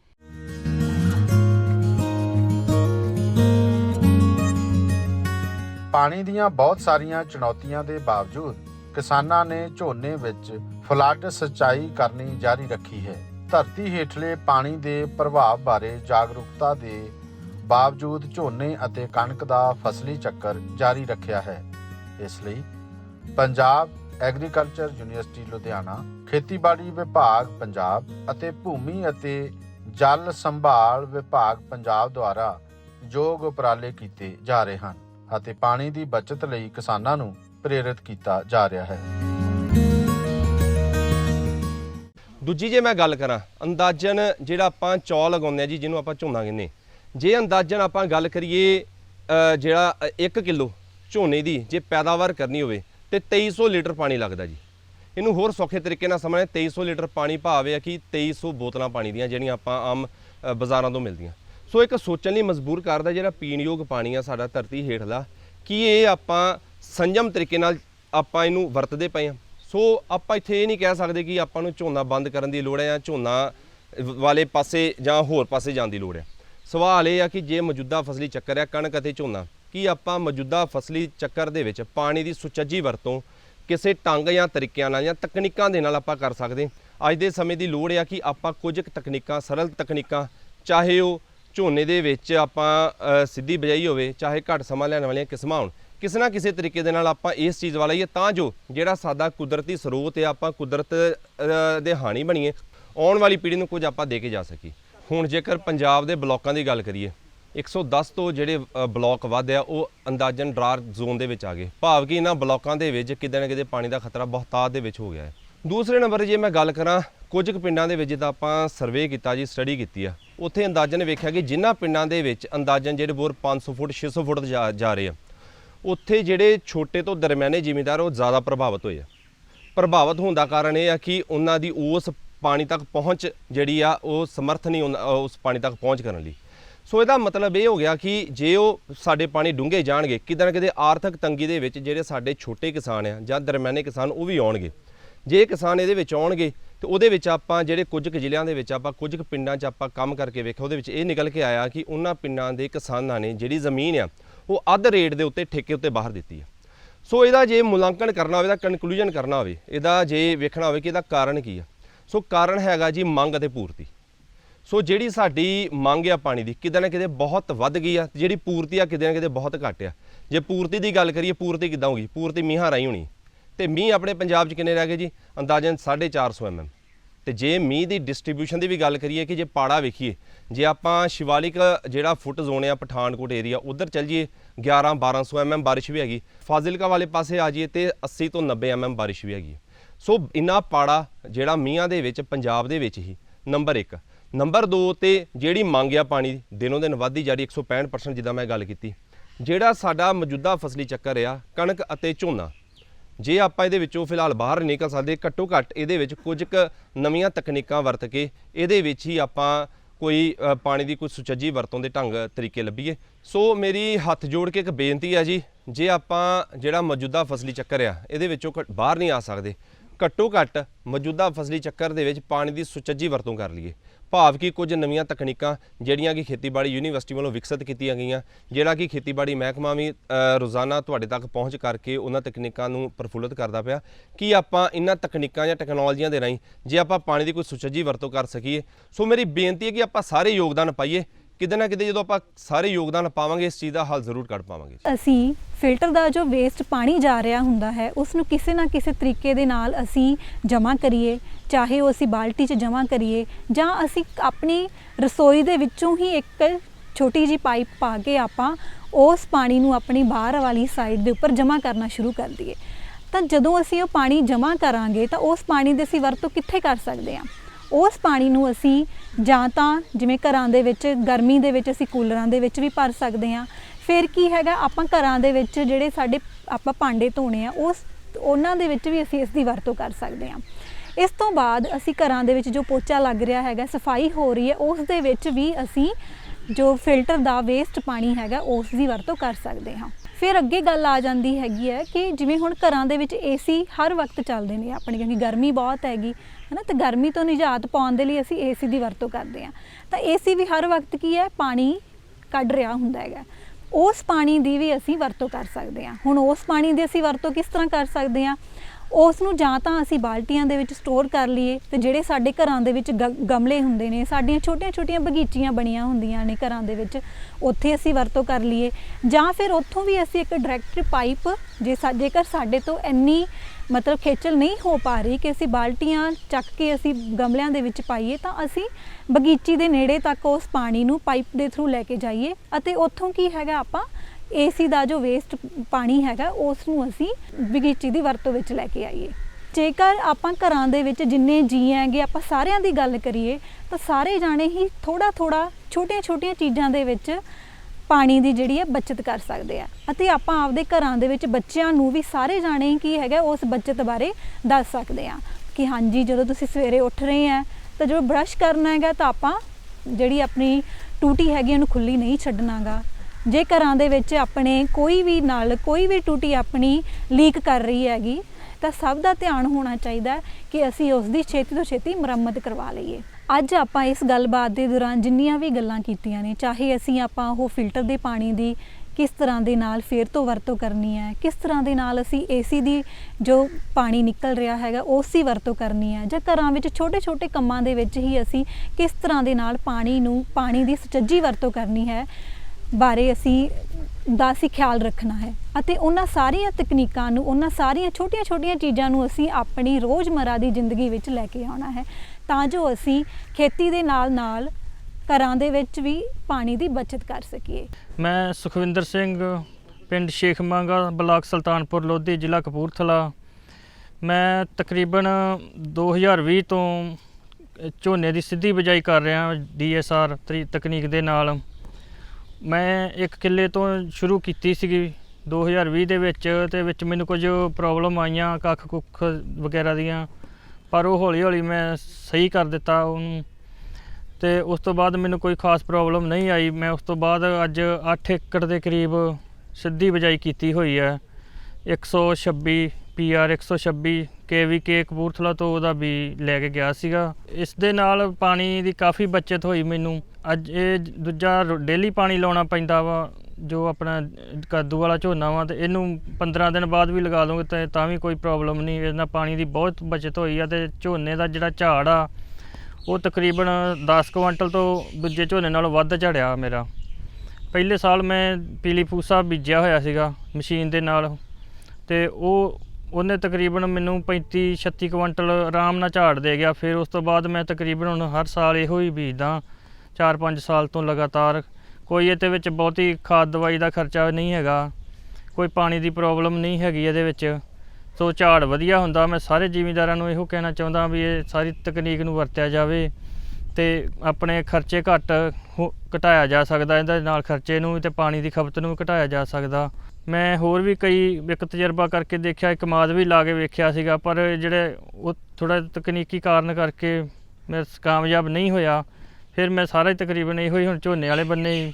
ਪਾਣੀ ਦੀਆਂ ਬਹੁਤ ਸਾਰੀਆਂ ਚੁਣੌਤੀਆਂ ਦੇ ਬਾਵਜੂਦ ਕਿਸਾਨਾਂ ਨੇ ਝੋਨੇ ਵਿੱਚ ਫਲੱਡ ਸਿੰਚਾਈ ਕਰਨੀ ਜਾਰੀ ਰੱਖੀ ਹੈ। ਧਰਤੀ ਹੇਠਲੇ ਪਾਣੀ ਦੇ ਪ੍ਰਭਾਵ ਬਾਰੇ ਜਾਗਰੂਕਤਾ ਦੇ ਬਾਵਜੂਦ ਝੋਨੇ ਅਤੇ ਕਣਕ ਦਾ ਫਸਲੀ ਚੱਕਰ ਜਾਰੀ ਰੱਖਿਆ ਹੈ। ਇਸ ਲਈ ਪੰਜਾਬ ਐਗਰੀਕਲਚਰ ਯੂਨੀਵਰਸਿਟੀ ਲੁਧਿਆਣਾ, ਖੇਤੀਬਾੜੀ ਵਿਭਾਗ ਪੰਜਾਬ ਅਤੇ ਭੂਮੀ ਅਤੇ ਜਲ ਸੰਭਾਲ ਵਿਭਾਗ ਪੰਜਾਬ ਦੁਆਰਾ ਯੋਗ ਉਪਰਾਲੇ ਕੀਤੇ ਜਾ ਰਹੇ ਹਨ ਅਤੇ ਪਾਣੀ ਦੀ ਬਚਤ ਲਈ ਕਿਸਾਨਾਂ ਨੂੰ ਪ੍ਰੇਰਿਤ ਕੀਤਾ ਜਾ ਰਿਹਾ ਹੈ। ਦੂਜੀ ਜੇ ਮੈਂ ਗੱਲ ਕਰਾਂ, ਅੰਦਾਜ਼ਨ ਜਿਹੜਾ ਆਪਾਂ ਚੌ ਲਗਾਉਂਦੇ ਆ ਜੀ, ਜਿਹਨੂੰ ਆਪਾਂ ਝੋਨਾ ਕਹਿੰਦੇ ਜੇ ਅੰਦਾਜ਼ਨ ਆਪਾਂ ਗੱਲ ਕਰੀਏ ਜਿਹੜਾ 1 ਕਿਲੋ ਝੋਨੇ ਦੀ ਜੇ ਪੈਦਾਵਾਰ ਕਰਨੀ ਹੋਵੇ ਤੇ 2300 ਲੀਟਰ ਪਾਣੀ ਲੱਗਦਾ ਜੀ। ਇਹਨੂੰ ਹੋਰ ਸੌਖੇ ਤਰੀਕੇ ਨਾਲ ਸਮਝਣਾ 2300 ਲੀਟਰ ਪਾਣੀ ਭਾਵੇਂ ਆ ਕਿ 2300 ਬੋਤਲਾਂ ਪਾਣੀ ਦੀਆਂ ਜਿਹੜੀਆਂ ਆਪਾਂ ਆਮ ਬਾਜ਼ਾਰਾਂ ਤੋਂ ਮਿਲਦੀਆਂ। ਸੋ ਇੱਕ ਸੋਚਣ ਲਈ ਮਜਬੂਰ ਕਰਦਾ ਜਿਹੜਾ ਪੀਣਯੋਗ ਪਾਣੀ ਆ ਸਾਡਾ ਧਰਤੀ ਹੇਠਲਾ, ਕੀ ਇਹ ਆਪਾਂ ਸੰਜਮ ਤਰੀਕੇ ਨਾਲ ਆਪਾਂ ਇਹਨੂੰ ਵਰਤਦੇ ਪਏ ਆ? ਸੋ ਆਪਾਂ ਇੱਥੇ ਇਹ ਨਹੀਂ ਕਹਿ ਸਕਦੇ ਕਿ ਆਪਾਂ ਨੂੰ ਝੋਨਾ ਬੰਦ ਕਰਨ ਦੀ ਲੋੜ ਹੈ ਜਾਂ ਝੋਨਾ ਵਾਲੇ ਪਾਸੇ ਜਾਂ ਹੋਰ ਪਾਸੇ ਜਾਣ ਦੀ ਲੋੜ ਹੈ। ਸਵਾਲ ਇਹ ਆ ਕਿ ਜੇ ਮੌਜੂਦਾ ਫਸਲੀ ਚੱਕਰ ਹੈ ਕਣਕ ਅਤੇ ਝੋਨਾ, ਕੀ ਆਪਾਂ ਮੌਜੂਦਾ ਫਸਲੀ ਚੱਕਰ ਦੇ ਵਿੱਚ ਪਾਣੀ ਦੀ ਸੁਚੱਜੀ ਵਰਤੋਂ ਕਿਸੇ ਢੰਗ ਜਾਂ ਤਰੀਕਿਆਂ ਨਾਲ ਜਾਂ ਤਕਨੀਕਾਂ ਦੇ ਨਾਲ ਆਪਾਂ ਕਰ ਸਕਦੇ? ਅੱਜ ਦੇ ਸਮੇਂ ਦੀ ਲੋੜ ਆ ਕਿ ਆਪਾਂ ਕੁਝ ਕੁ ਤਕਨੀਕਾਂ, ਸਰਲ ਤਕਨੀਕਾਂ, ਚਾਹੇ ਉਹ ਝੋਨੇ ਦੇ ਵਿੱਚ ਆਪਾਂ ਸਿੱਧੀ ਬਜਾਈ ਹੋਵੇ, ਚਾਹੇ ਘੱਟ ਸਮਾਂ ਲੈਣ ਵਾਲੀਆਂ ਕਿਸਮਾਂ ਹੋਣ, ਕਿਸੇ ਨਾ ਕਿਸੇ ਤਰੀਕੇ ਦੇ ਨਾਲ ਆਪਾਂ ਇਸ ਚੀਜ਼ ਵਾਲਾ ਹੀ ਤਾਂ ਜੋ ਜਿਹੜਾ ਸਾਡਾ ਕੁਦਰਤੀ ਸਰੋਤ ਹੈ ਆਪਾਂ ਕੁਦਰਤ ਦੇ ਹਾਣੀ ਬਣੀਏ, ਆਉਣ ਵਾਲੀ ਪੀੜ੍ਹੀ ਨੂੰ ਕੁਝ ਆਪਾਂ ਦੇ ਕੇ ਜਾ ਸਕੀਏ। ਹੁਣ ਜੇਕਰ ਪੰਜਾਬ ਦੇ ਬਲਾਕਾਂ ਦੀ ਗੱਲ ਕਰੀਏ 110 ਤੋਂ ਜਿਹੜੇ ਅ, ਬਲਾਕ ਵੱਧ ਆ ਉਹ ਅੰਦਾਜ਼ਨ ਡਰਾਰ ਜ਼ੋਨ ਦੇ ਵਿੱਚ ਆ ਗਏ। ਭਾਵ ਕਿ ਇਹਨਾਂ ਬਲਾਕਾਂ ਦੇ ਵਿੱਚ ਕਿਤੇ ਨਾ ਕਿਤੇ ਪਾਣੀ ਦਾ ਖਤਰਾ ਬਹੁਤਾਤ ਦੇ ਵਿੱਚ ਹੋ ਗਿਆ ਹੈ। ਦੂਸਰੇ ਨੰਬਰ ਜੇ ਮੈਂ ਗੱਲ ਕਰਾਂ ਕੁਝ ਕੁ ਪਿੰਡਾਂ ਦੇ ਵਿੱਚ ਜਿੱਦਾਂ ਆਪਾਂ ਸਰਵੇ ਕੀਤਾ ਜੀ ਸਟੱਡੀ ਕੀਤੀ ਆ। ਉੱਥੇ ਅੰਦਾਜ਼ਨ ਵੇਖਿਆ ਕਿ ਜਿਨ੍ਹਾਂ ਪਿੰਡਾਂ ਦੇ ਵਿੱਚ ਅੰਦਾਜ਼ਨ ਜਿਹੜੇ ਬੋਰ 500 ਫੁੱਟ 600 ਫੁੱਟ ਜਾ ਜਾ ਰਹੇ ਆ ਉੱਥੇ ਜਿਹੜੇ ਛੋਟੇ ਤੋਂ ਦਰਮਿਆਨੇ ਜ਼ਿਮੀਂਦਾਰ ਉਹ ਜ਼ਿਆਦਾ ਪ੍ਰਭਾਵਿਤ ਹੋਏ ਆ। ਪ੍ਰਭਾਵਿਤ ਹੋਣ ਦਾ ਕਾਰਨ ਇਹ ਆ ਕਿ ਉਹਨਾਂ ਦੀ ਉਸ ਪਾਣੀ ਤੱਕ ਪਹੁੰਚ ਜਿਹੜੀ ਆ, ਉਹ ਸਮਰਥ ਨਹੀਂ ਉਹਨਾਂ- ਉਸ ਪਾਣੀ ਤੱਕ ਪਹੁੰਚ ਕਰਨ ਲਈ। ਸੋ ਇਹਦਾ ਮਤਲਬ ਇਹ ਹੋ ਗਿਆ ਕਿ ਜੇ ਉਹ ਸਾਡੇ ਪਾਣੀ ਡੂੰਘੇ ਜਾਣਗੇ, ਕਿਤੇ ਨਾ ਕਿਤੇ ਆਰਥਿਕ ਤੰਗੀ ਦੇ ਵਿੱਚ ਜਿਹੜੇ ਸਾਡੇ ਛੋਟੇ ਕਿਸਾਨ ਆ ਜਾਂ ਦਰਮਿਆਨੇ ਕਿਸਾਨ, ਉਹ ਵੀ ਆਉਣਗੇ। ਜੇ ਕਿਸਾਨ ਇਹਦੇ ਵਿੱਚ ਆਉਣਗੇ, ਤੇ ਉਹਦੇ ਵਿੱਚ ਆਪਾਂ ਜਿਹੜੇ ਕੁਝ ਕੁ ਜ਼ਿਲ੍ਹਿਆਂ ਦੇ ਵਿੱਚ ਆਪਾਂ, ਕੁਝ ਕੁ ਪਿੰਡਾਂ 'ਚ ਆਪਾਂ ਕੰਮ ਕਰਕੇ ਵੇਖਿਆ, ਉਹਦੇ ਵਿੱਚ ਇਹ ਨਿਕਲ ਕੇ ਆਇਆ ਕਿ ਉਹਨਾਂ ਪਿੰਡਾਂ ਦੇ ਕਿਸਾਨਾਂ ਨੇ ਜਿਹੜੀ ਜ਼ਮੀਨ ਆ, ਉਹ ਅੱਧ ਰੇਟ ਦੇ ਉੱਤੇ ਠੇਕੇ ਉੱਤੇ ਬਾਹਰ ਦਿੱਤੀ ਆ। ਸੋ ਇਹਦਾ ਜੇ ਮੁਲਾਂਕਣ ਕਰਨਾ ਹੋਵੇ ਤਾਂ ਕਨਕਲੂਜਨ ਕਰਨਾ ਹੋਵੇ, ਇਹਦਾ ਜੇ ਵੇਖਣਾ ਹੋਵੇ ਕਿ ਇਹਦਾ ਕਾਰਨ ਕੀ ਆ। ਸੋ ਕਾਰਨ ਹੈਗਾ ਜੀ ਮੰਗ ਅਤੇ ਪੂਰਤੀ। ਸੋ ਜਿਹੜੀ ਸਾਡੀ ਮੰਗ ਆ ਪਾਣੀ ਦੀ, ਕਿਤੇ ਨਾ ਕਿਤੇ ਬਹੁਤ ਵੱਧ ਗਈ ਆ, ਜਿਹੜੀ ਪੂਰਤੀ ਆ ਕਿਤੇ ਨਾ ਕਿਤੇ ਬਹੁਤ ਘੱਟ ਆ। ਜੇ ਪੂਰਤੀ ਦੀ ਗੱਲ ਕਰੀਏ, ਪੂਰਤੀ ਕਿੱਦਾਂ ਹੋਗੀ ਪੂਰਤੀ ਮੀਂਹਾਂ ਰਾਹੀਂ ਹੋਣੀ। ਤੇ ਮੀਂਹ ਆਪਣੇ ਪੰਜਾਬ 'ਚ ਕਿੰਨੇ ਰਹਿ ਗਏ ਜੀ? ਅੰਦਾਜ਼ਨ 450 ਐਮਐਮ ਤੇ ਜੇ ਮੀਂਹ ਦੀ ਡਿਸਟ੍ਰੀਬਿਊਸ਼ਨ ਦੀ ਵੀ ਗੱਲ ਕਰੀਏ ਕਿ ਜੇ ਪਾੜਾ ਵੇਖੀਏ, ਜੇ ਆਪਾਂ ਸ਼ਿਵਾਲਿਕ ਜਿਹੜਾ ਫੁੱਟ ਜ਼ੋਨ ਆ, ਪਠਾਨਕੋਟ ਏਰੀਆ ਉਧਰ ਚੱਲ ਜੀਏ 11 1200 ਐਮਐਮ ਬਾਰਿਸ਼ ਵੀ ਹੈਗੀ। ਫਾਜ਼ਿਲਕਾ ਵਾਲੇ ਪਾਸੇ ਆ ਜਾਈਏ ਤੇ 80 ਤੋਂ 90 ਐਮਐਮ ਬਾਰਿਸ਼ ਵੀ ਹੈਗੀ। ਸੋ ਇੰਨਾ ਪਾੜਾ ਜਿਹੜਾ ਮੀਆਂ ਦੇ ਵਿੱਚ ਪੰਜਾਬ ਦੇ ਵਿੱਚ ਹੀ ਨੰਬਰ 1 ਨੰਬਰ 2 ਤੇ ਜਿਹੜੀ ਮੰਗ ਆ ਪਾਣੀ ਦੀ, ਦਿਨੋਂ ਦਿਨ ਵੱਧਦੀ ਜਾ ਰਹੀ 165% ਜਿੱਦਾਂ ਮੈਂ ਗੱਲ ਕੀਤੀ। ਜਿਹੜਾ ਸਾਡਾ ਮੌਜੂਦਾ ਫਸਲੀ ਚੱਕਰ ਆ ਕਣਕ ਅਤੇ ਝੋਨਾ। ਜੇ ਆਪਾਂ ਇਹਦੇ ਵਿੱਚੋਂ ਫਿਲਹਾਲ ਬਾਹਰ ਨਹੀਂ ਨਿਕਲ ਸਕਦੇ ਘੱਟੋ ਘੱਟ ਇਹਦੇ ਵਿੱਚ ਕੁਝ ਕੁ ਨਵੀਆਂ ਤਕਨੀਕਾਂ ਵਰਤ ਕੇ ਇਹਦੇ ਵਿੱਚ ਹੀ ਆਪਾਂ ਕੋਈ ਪਾਣੀ ਦੀ ਕੋਈ ਸੁਚੱਜੀ ਵਰਤੋਂ ਦੇ ਢੰਗ ਤਰੀਕੇ ਲੱਭੀਏ। ਸੋ ਮੇਰੀ ਹੱਥ ਜੋੜ ਕੇ ਇੱਕ ਬੇਨਤੀ ਆ ਜੀ ਜੇ ਆਪਾਂ ਜਿਹੜਾ ਮੌਜੂਦਾ ਫਸਲੀ ਚੱਕਰ ਆ ਇਹਦੇ ਵਿੱਚੋਂ ਘ- ਬਾਹਰ ਨਹੀਂ ਆ ਸਕਦੇ ਘੱਟੋ ਘੱਟ ਮੌਜੂਦਾ ਫਸਲੀ ਚੱਕਰ ਦੇ ਵਿੱਚ ਪਾਣੀ ਦੀ ਸੁਚੱਜੀ ਵਰਤੋਂ ਕਰ ਲਈਏ। ਭਾਵ ਕਿ ਕੁਝ ਨਵੀਆਂ ਤਕਨੀਕਾਂ ਜਿਹੜੀਆਂ ਕਿ ਖੇਤੀਬਾੜੀ ਯੂਨੀਵਰਸਿਟੀ ਵੱਲੋਂ ਵਿਕਸਿਤ ਕੀਤੀਆਂ ਗਈਆਂ, ਜਿਹੜਾ ਕਿ ਖੇਤੀਬਾੜੀ ਮਹਿਕਮਾ ਵੀ ਰੋਜ਼ਾਨਾ ਤੁਹਾਡੇ ਤੱਕ ਪਹੁੰਚ ਕਰਕੇ ਉਹਨਾਂ ਤਕਨੀਕਾਂ ਨੂੰ ਪ੍ਰਫੁੱਲਤ ਕਰਦਾ ਪਿਆ। ਕਿ ਆਪਾਂ ਇਹਨਾਂ ਤਕਨੀਕਾਂ ਜਾਂ ਟੈਕਨੋਲੋਜੀਆਂ ਦੇ ਰਾਹੀਂ ਜੇ ਆਪਾਂ ਪਾਣੀ ਦੀ ਕੋਈ ਸੁਚੱਜੀ ਵਰਤੋਂ ਕਰ ਸਕੀਏ? ਸੋ ਮੇਰੀ ਬੇਨਤੀ ਹੈ ਕਿ ਆਪਾਂ ਸਾਰੇ ਯੋਗਦਾਨ ਪਾਈਏ। ਕਿਤੇ ਨਾ ਕਿਤੇ ਜਦੋਂ ਆਪਾਂ ਸਾਰੇ ਯੋਗਦਾਨ ਪਾਵਾਂਗੇ, ਇਸ ਚੀਜ਼ ਦਾ ਹੱਲ ਜ਼ਰੂਰ ਕੱਢ ਪਾਵਾਂਗੇ। ਅਸੀਂ ਫਿਲਟਰ ਦਾ ਜੋ ਵੇਸਟ ਪਾਣੀ ਜਾ ਰਿਹਾ ਹੁੰਦਾ ਹੈ ਉਸ ਨੂੰ ਕਿਸੇ ਨਾ ਕਿਸੇ ਤਰੀਕੇ ਦੇ ਨਾਲ ਅਸੀਂ ਜਮ੍ਹਾਂ ਕਰੀਏ, ਚਾਹੇ ਉਹ ਅਸੀਂ ਬਾਲਟੀ 'ਚ ਜਮ੍ਹਾਂ ਕਰੀਏ, ਜਾਂ ਅਸੀਂ ਆਪਣੀ ਰਸੋਈ ਦੇ ਵਿੱਚੋਂ ਹੀ ਇੱਕ ਛੋਟੀ ਜੀ ਪਾਈਪ ਪਾ ਕੇ ਆਪਾਂ ਉਸ ਪਾਣੀ ਨੂੰ ਆਪਣੀ ਬਾਹਰ ਵਾਲੀ ਸਾਈਡ ਦੇ ਉੱਪਰ ਜਮ੍ਹਾਂ ਕਰਨਾ ਸ਼ੁਰੂ ਕਰ ਦਈਏ। ਤਾਂ ਜਦੋਂ ਅਸੀਂ ਉਹ ਪਾਣੀ ਜਮ੍ਹਾਂ ਕਰਾਂਗੇ, ਤਾਂ ਉਸ ਪਾਣੀ ਦੀ ਅਸੀਂ ਵਰਤੋਂ ਕਿੱਥੇ ਕਰ ਸਕਦੇ ਹਾਂ? ਉਸ ਪਾਣੀ ਨੂੰ ਅਸੀਂ ਜਾਂ ਤਾਂ ਜਿਵੇਂ ਘਰਾਂ ਦੇ ਵਿੱਚ, ਗਰਮੀ ਦੇ ਵਿੱਚ ਅਸੀਂ ਕੂਲਰਾਂ ਦੇ ਵਿੱਚ ਵੀ ਭਰ ਸਕਦੇ ਹਾਂ। ਫਿਰ ਕੀ ਹੈਗਾ, ਆਪਾਂ ਘਰਾਂ ਦੇ ਵਿੱਚ ਜਿਹੜੇ ਸਾਡੇ ਆਪਾਂ ਭਾਂਡੇ ਧੋਣੇ ਆ, ਉਸ ਉਹਨਾਂ ਦੇ ਵਿੱਚ ਵੀ ਅਸੀਂ ਇਸ ਦੀ ਵਰਤੋਂ ਕਰ ਸਕਦੇ ਹਾਂ। ਇਸ ਤੋਂ ਬਾਅਦ ਅਸੀਂ ਘਰਾਂ ਦੇ ਵਿੱਚ ਜੋ ਪੋਚਾ ਲੱਗ ਰਿਹਾ ਹੈਗਾ, ਸਫ਼ਾਈ ਹੋ ਰਹੀ ਹੈ, ਉਸ ਦੇ ਵਿੱਚ ਵੀ ਅਸੀਂ ਜੋ ਫਿਲਟਰ ਦਾ ਵੇਸਟ ਪਾਣੀ ਹੈਗਾ, ਉਸ ਦੀ ਵਰਤੋਂ ਕਰ ਸਕਦੇ ਹਾਂ। ਫਿਰ ਅੱਗੇ ਗੱਲ ਆ ਜਾਂਦੀ ਹੈਗੀ ਹੈ ਕਿ ਜਿਵੇਂ ਹੁਣ ਘਰਾਂ ਦੇ ਵਿੱਚ ਏਸੀ ਹਰ ਵਕਤ ਚੱਲਦੇ ਨੇ ਆਪਣੇ, ਕਿਉਂਕਿ ਗਰਮੀ ਬਹੁਤ ਹੈਗੀ ਹਨਾ, ਤੇ ਗਰਮੀ ਤੋਂ ਨਿਜਾਤ ਪਾਉਣ ਦੇ ਲਈ ਅਸੀਂ ਏਸੀ ਦੀ ਵਰਤੋਂ ਕਰਦੇ ਹਾਂ। ਤਾਂ ਏਸੀ ਵੀ ਹਰ ਵਕਤ ਕੀ ਹੈ, ਪਾਣੀ ਕੱਢ ਰਿਹਾ ਹੁੰਦਾ ਹੈਗਾ। ਉਸ ਪਾਣੀ ਦੀ ਵੀ ਅਸੀਂ ਵਰਤੋਂ ਕਰ ਸਕਦੇ ਹਾਂ। ਹੁਣ ਉਸ ਪਾਣੀ ਦੀ ਅਸੀਂ ਵਰਤੋਂ ਕਿਸ ਤਰ੍ਹਾਂ ਕਰ ਸਕਦੇ ਹਾਂ? ਉਸ ਨੂੰ ਜਾਂ ਤਾਂ ਅਸੀਂ ਬਾਲਟੀਆਂ ਦੇ ਵਿੱਚ ਸਟੋਰ ਕਰ ਲਈਏ, ਤੇ ਜਿਹੜੇ ਸਾਡੇ ਘਰਾਂ ਦੇ ਵਿੱਚ ਗ- ਗਮਲੇ ਹੁੰਦੇ ਨੇ, ਸਾਡੀਆਂ ਛੋਟੀਆਂ-ਛੋਟੀਆਂ ਬਗੀਚੀਆਂ ਬਣੀਆਂ ਹੁੰਦੀਆਂ ਨੇ ਘਰਾਂ ਦੇ ਵਿੱਚ, ਉੱਥੇ ਅਸੀਂ ਵਰਤੋਂ ਕਰ ਲਈਏ। ਜਾਂ ਫਿਰ ਉੱਥੋਂ ਵੀ ਅਸੀਂ ਇੱਕ ਡਾਇਰੈਕਟ ਪਾਈਪ ਜੇ ਸਾ, ਜੇਕਰ ਸਾਡੇ ਤੋਂ ਇੰਨੀ ਮਤਲਬ ਖੇਚਲ ਨਹੀਂ ਹੋ ਪਾ ਰਹੀ ਕਿ ਅਸੀਂ ਬਾਲਟੀਆਂ ਚੱਕ ਕੇ ਅਸੀਂ ਗਮਲਿਆਂ ਦੇ ਵਿੱਚ ਪਾਈਏ, ਤਾਂ ਅਸੀਂ ਬਗੀਚੀ ਦੇ ਨੇੜੇ ਤੱਕ ਉਸ ਪਾਣੀ ਨੂੰ ਪਾਈਪ ਦੇ ਥਰੂ ਲੈ ਕੇ ਜਾਈਏ ਅਤੇ ਉੱਥੋਂ ਕੀ ਹੈਗਾ ਆਪਾਂ, ਏਸੀ ਦਾ ਜੋ ਵੇਸਟ ਪਾਣੀ ਹੈਗਾ, ਉਸ ਨੂੰ ਅਸੀਂ ਬਗੀਚੀ ਦੀ ਵਰਤੋਂ ਵਿੱਚ ਲੈ ਕੇ ਆਈਏ। ਜੇਕਰ ਆਪਾਂ ਘਰਾਂ ਦੇ ਵਿੱਚ ਜਿੰਨੇ ਜੀ ਹੈਗੇ, ਆਪਾਂ ਸਾਰਿਆਂ ਦੀ ਗੱਲ ਕਰੀਏ, ਤਾਂ ਸਾਰੇ ਜਾਣੇ ਹੀ ਥੋੜਾ ਥੋੜਾ ਛੋਟੀਆਂ-ਛੋਟੀਆਂ ਚੀਜ਼ਾਂ ਦੇ ਵਿੱਚ ਪਾਣੀ ਦੀ ਜਿਹੜੀ ਹੈ ਬਚਤ ਕਰ ਸਕਦੇ ਆ। ਅਤੇ ਆਪਾਂ ਆਪਦੇ ਘਰਾਂ ਦੇ ਵਿੱਚ ਬੱਚਿਆਂ ਨੂੰ ਵੀ ਸਾਰੇ ਜਾਣੇ ਕੀ ਹੈਗਾ ਉਸ ਬਚਤ ਬਾਰੇ ਦੱਸ ਸਕਦੇ ਆ ਕਿ ਹਾਂਜੀ, ਜਦੋਂ ਤੁਸੀਂ ਸਵੇਰੇ ਉੱਠ ਰਹੇ ਆ, ਤਾਂ ਜਦੋਂ ਬ੍ਰਸ਼ ਕਰਨਾ ਹੈਗਾ ਤਾਂ ਆਪਾਂ ਜਿਹੜੀ ਆਪਣੀ ਟੂਟੀ ਹੈਗੀ ਉਹਨੂੰ ਖੁੱਲੀ ਨਹੀਂ ਛੱਡਣਾਗਾ ਜੇ ਘਰਾਂ ਦੇ ਵਿੱਚ ਆਪਣੇ ਕੋਈ ਵੀ ਨਾਲ ਕੋਈ ਵੀ ਟੂਟੀ ਆਪਣੀ ਲੀਕ ਕਰ ਰਹੀ ਹੈਗੀ, ਤਾਂ ਸਭ ਦਾ ਧਿਆਨ ਹੋਣਾ ਚਾਹੀਦਾ ਕਿ ਅਸੀਂ ਉਸ ਦੀ ਛੇਤੀ ਤੋਂ ਛੇਤੀ ਮੁਰੰਮਤ ਕਰਵਾ ਲਈਏ। ਅੱਜ ਆਪਾਂ ਇਸ ਗੱਲਬਾਤ ਦੇ ਦੌਰਾਨ ਜਿੰਨੀਆਂ ਵੀ ਗੱਲਾਂ ਕੀਤੀਆਂ ਨੇ, ਚਾਹੇ ਅਸੀਂ ਆਪਾਂ ਉਹ ਫਿਲਟਰ ਦੇ ਪਾਣੀ ਦੀ ਕਿਸ ਤਰ੍ਹਾਂ ਦੇ ਨਾਲ ਫੇਰ ਤੋਂ ਵਰਤੋਂ ਕਰਨੀ ਹੈ, ਕਿਸ ਤਰ੍ਹਾਂ ਦੇ ਨਾਲ ਅਸੀਂ ਏਸੀ ਦੀ ਜੋ ਪਾਣੀ ਨਿਕਲ ਰਿਹਾ ਹੈਗਾ ਉਸ ਦੀ ਵਰਤੋਂ ਕਰਨੀ ਹੈ ਜਾਂ ਘਰਾਂ ਵਿੱਚ ਛੋਟੇ-ਛੋਟੇ ਕੰਮਾਂ ਦੇ ਵਿੱਚ ਹੀ ਅਸੀਂ ਕਿਸ ਤਰ੍ਹਾਂ ਦੇ ਨਾਲ ਪਾਣੀ ਨੂੰ, ਪਾਣੀ ਦੀ ਸੁਚੱਜੀ ਵਰਤੋਂ ਕਰਨੀ ਹੈ ਬਾਰੇ ਅਸੀਂ ਦਾ ਅਸੀਂ ਖਿਆਲ ਰੱਖਣਾ ਹੈ ਅਤੇ ਉਹਨਾਂ ਸਾਰੀਆਂ ਤਕਨੀਕਾਂ ਨੂੰ, ਉਹਨਾਂ ਸਾਰੀਆਂ ਛੋਟੀਆਂ-ਛੋਟੀਆਂ ਚੀਜ਼ਾਂ ਨੂੰ ਅਸੀਂ ਆਪਣੀ ਰੋਜ਼ਮਰਾ ਦੀ ਜ਼ਿੰਦਗੀ ਵਿੱਚ ਲੈ ਕੇ ਆਉਣਾ ਹੈ। ਤਾਂ ਜੋ ਅਸੀਂ ਖੇਤੀ ਦੇ ਨਾਲ-ਨਾਲ ਘਰਾਂ ਦੇ ਵਿੱਚ ਵੀ ਪਾਣੀ ਦੀ ਬਚਤ ਕਰ ਸਕੀਏ। ਮੈਂ ਸੁਖਵਿੰਦਰ ਸਿੰਘ, ਪਿੰਡ ਸ਼ੇਖ ਮਾਂਗਾ, ਬਲਾਕ ਸੁਲਤਾਨਪੁਰ, ਲੋਧੀ, ਜ਼ਿਲ੍ਹਾ ਕਪੂਰਥਲਾ। ਮੈਂ ਤਕਰੀਬਨ 2020 ਤੋਂ ਝੋਨੇ ਦੀ ਸਿੱਧੀ ਬਿਜਾਈ ਕਰ ਰਿਹਾ ਡੀਐਸਆਰ ਤਕਨੀਕ ਦੇ ਨਾਲ। ਮੈਂ ਇੱਕ ਕਿੱਲੇ ਤੋਂ ਸ਼ੁਰੂ ਕੀਤੀ ਸੀਗੀ 2020 ਦੇ ਵਿੱਚ ਤੇ ਵਿੱਚ ਮੈਨੂੰ ਕੁਝ ਪ੍ਰੋਬਲਮ ਆਈਆਂ ਕੱਖ ਕੁੱਖ ਵਗੈਰਾ ਦੀਆਂ। ਪਰ ਉਹ ਹੌਲੀ ਹੌਲੀ ਮੈਂ ਸਹੀ ਕਰ ਦਿੱਤਾ ਉਹਨੂੰ। ਤੇ ਉਸ ਤੋਂ ਬਾਅਦ ਮੈਨੂੰ ਕੋਈ ਖਾਸ ਪ੍ਰੋਬਲਮ ਨਹੀਂ ਆਈ। ਮੈਂ ਉਸ ਤੋਂ ਬਾਅਦ ਅੱਜ 8 ਏਕੜ ਦੇ ਕਰੀਬ ਸਿੱਧੀ ਬਿਜਾਈ ਕੀਤੀ ਹੋਈ ਹੈ। 126 ਪੀਆਰ 126 ਕੇਵੀਕੇ ਕਪੂਰਥਲਾ ਤੋਂ ਉਹਦਾ ਵੀ ਲੈ ਕੇ ਗਿਆ ਸੀਗਾ। ਇਸ ਦੇ ਨਾਲ ਪਾਣੀ ਦੀ ਕਾਫੀ ਬਚਤ ਹੋਈ ਮੈਨੂੰ। ਅੱਜ ਇਹ ਦੂਜਾ ਡੇਲੀ ਪਾਣੀ ਲਾਉਣਾ ਪੈਂਦਾ ਵਾ। ਜੋ ਆਪਣਾ ਕੱਦੂ ਵਾਲਾ ਝੋਨਾ ਵਾ ਤੇ ਇਹਨੂੰ 15 ਦਿਨ ਬਾਅਦ ਵੀ ਲਗਾ ਲਓਗੇ ਤੇ ਤਾਂ ਵੀ ਕੋਈ ਪ੍ਰੋਬਲਮ ਨਹੀਂ। ਇਹਦੇ ਨਾਲ ਪਾਣੀ ਦੀ ਬਹੁਤ ਬਚਤ ਹੋਈ ਆ ਤੇ ਝੋਨੇ ਦਾ ਜਿਹੜਾ ਝਾੜ ਆ, ਉਹ ਤਕਰੀਬਨ 10 ਕੁਇੰਟਲ ਤੋਂ ਦੂਜੇ ਝੋਨੇ ਨਾਲੋਂ ਵੱਧ ਝੜਿਆ ਮੇਰਾ। ਪਹਿਲੇ ਸਾਲ ਮੈਂ ਪੀਲੀ ਫੂਸਾ ਬੀਜਿਆ ਹੋਇਆ ਸੀਗਾ ਮਸ਼ੀਨ ਦੇ ਨਾਲ ਤੇ ਉਹ, ਉਹਨੇ ਤਕਰੀਬਨ ਮੈਨੂੰ 35 36 ਕੁਇੰਟਲ ਆਰਾਮ ਨਾਲ ਝਾੜ ਦੇ ਗਿਆ। ਫਿਰ ਉਸ ਤੋਂ ਬਾਅਦ ਮੈਂ ਤਕਰੀਬਨ ਹੁਣ ਹਰ ਸਾਲ ਇਹੋ ਹੀ ਬੀਜਦਾ 4-5 ਸਾਲ ਤੋਂ ਲਗਾਤਾਰ। ਕੋਈ ਇਹਦੇ ਵਿੱਚ ਬਹੁਤੀ ਖਾਦ ਦਵਾਈ ਦਾ ਖਰਚਾ ਨਹੀਂ ਹੈਗਾ। ਕੋਈ ਪਾਣੀ ਦੀ ਪ੍ਰੋਬਲਮ ਨਹੀਂ ਹੈਗੀ ਇਹਦੇ ਵਿੱਚ। ਸੋ ਝਾੜ ਵਧੀਆ ਹੁੰਦਾ। ਮੈਂ ਸਾਰੇ ਜ਼ਿਮੀਂਦਾਰਾਂ ਨੂੰ ਇਹੋ ਕਹਿਣਾ ਚਾਹੁੰਦਾ ਵੀ ਇਹ ਸਾਰੀ ਤਕਨੀਕ ਨੂੰ ਵਰਤਿਆ ਜਾਵੇ ਤੇ ਆਪਣੇ ਖਰਚੇ ਘੱਟ ਹੋ- ਘਟਾਇਆ ਜਾ ਸਕਦਾ। ਇਹਦੇ ਨਾਲ ਖਰਚੇ ਨੂੰ ਵੀ ਤੇ ਪਾਣੀ ਦੀ ਖਪਤ ਨੂੰ ਵੀ ਘਟਾਇਆ ਜਾ ਸਕਦਾ। ਮੈਂ ਹੋਰ ਵੀ ਕਈ ਇੱਕ ਤਜਰਬਾ ਕਰਕੇ ਦੇਖਿਆ, ਇੱਕ ਮਾਦ ਵੀ ਲਾ ਕੇ ਵੇਖਿਆ ਸੀਗਾ, ਪਰ ਜਿਹੜੇ ਉਹ ਥੋੜਾ ਤਕਨੀਕੀ ਕਾਰਨ ਕਰਕੇ ਮੈਂ ਕਾਮਯਾਬ ਨਹੀਂ ਹੋਇਆ। ਫਿਰ ਮੈਂ ਸਾਰਾ ਹੀ ਤਕਰੀਬਨ ਇਹੋ ਹੀ ਹੁਣ ਝੋਨੇ ਵਾਲੇ ਬੰਨੇ ਹੀ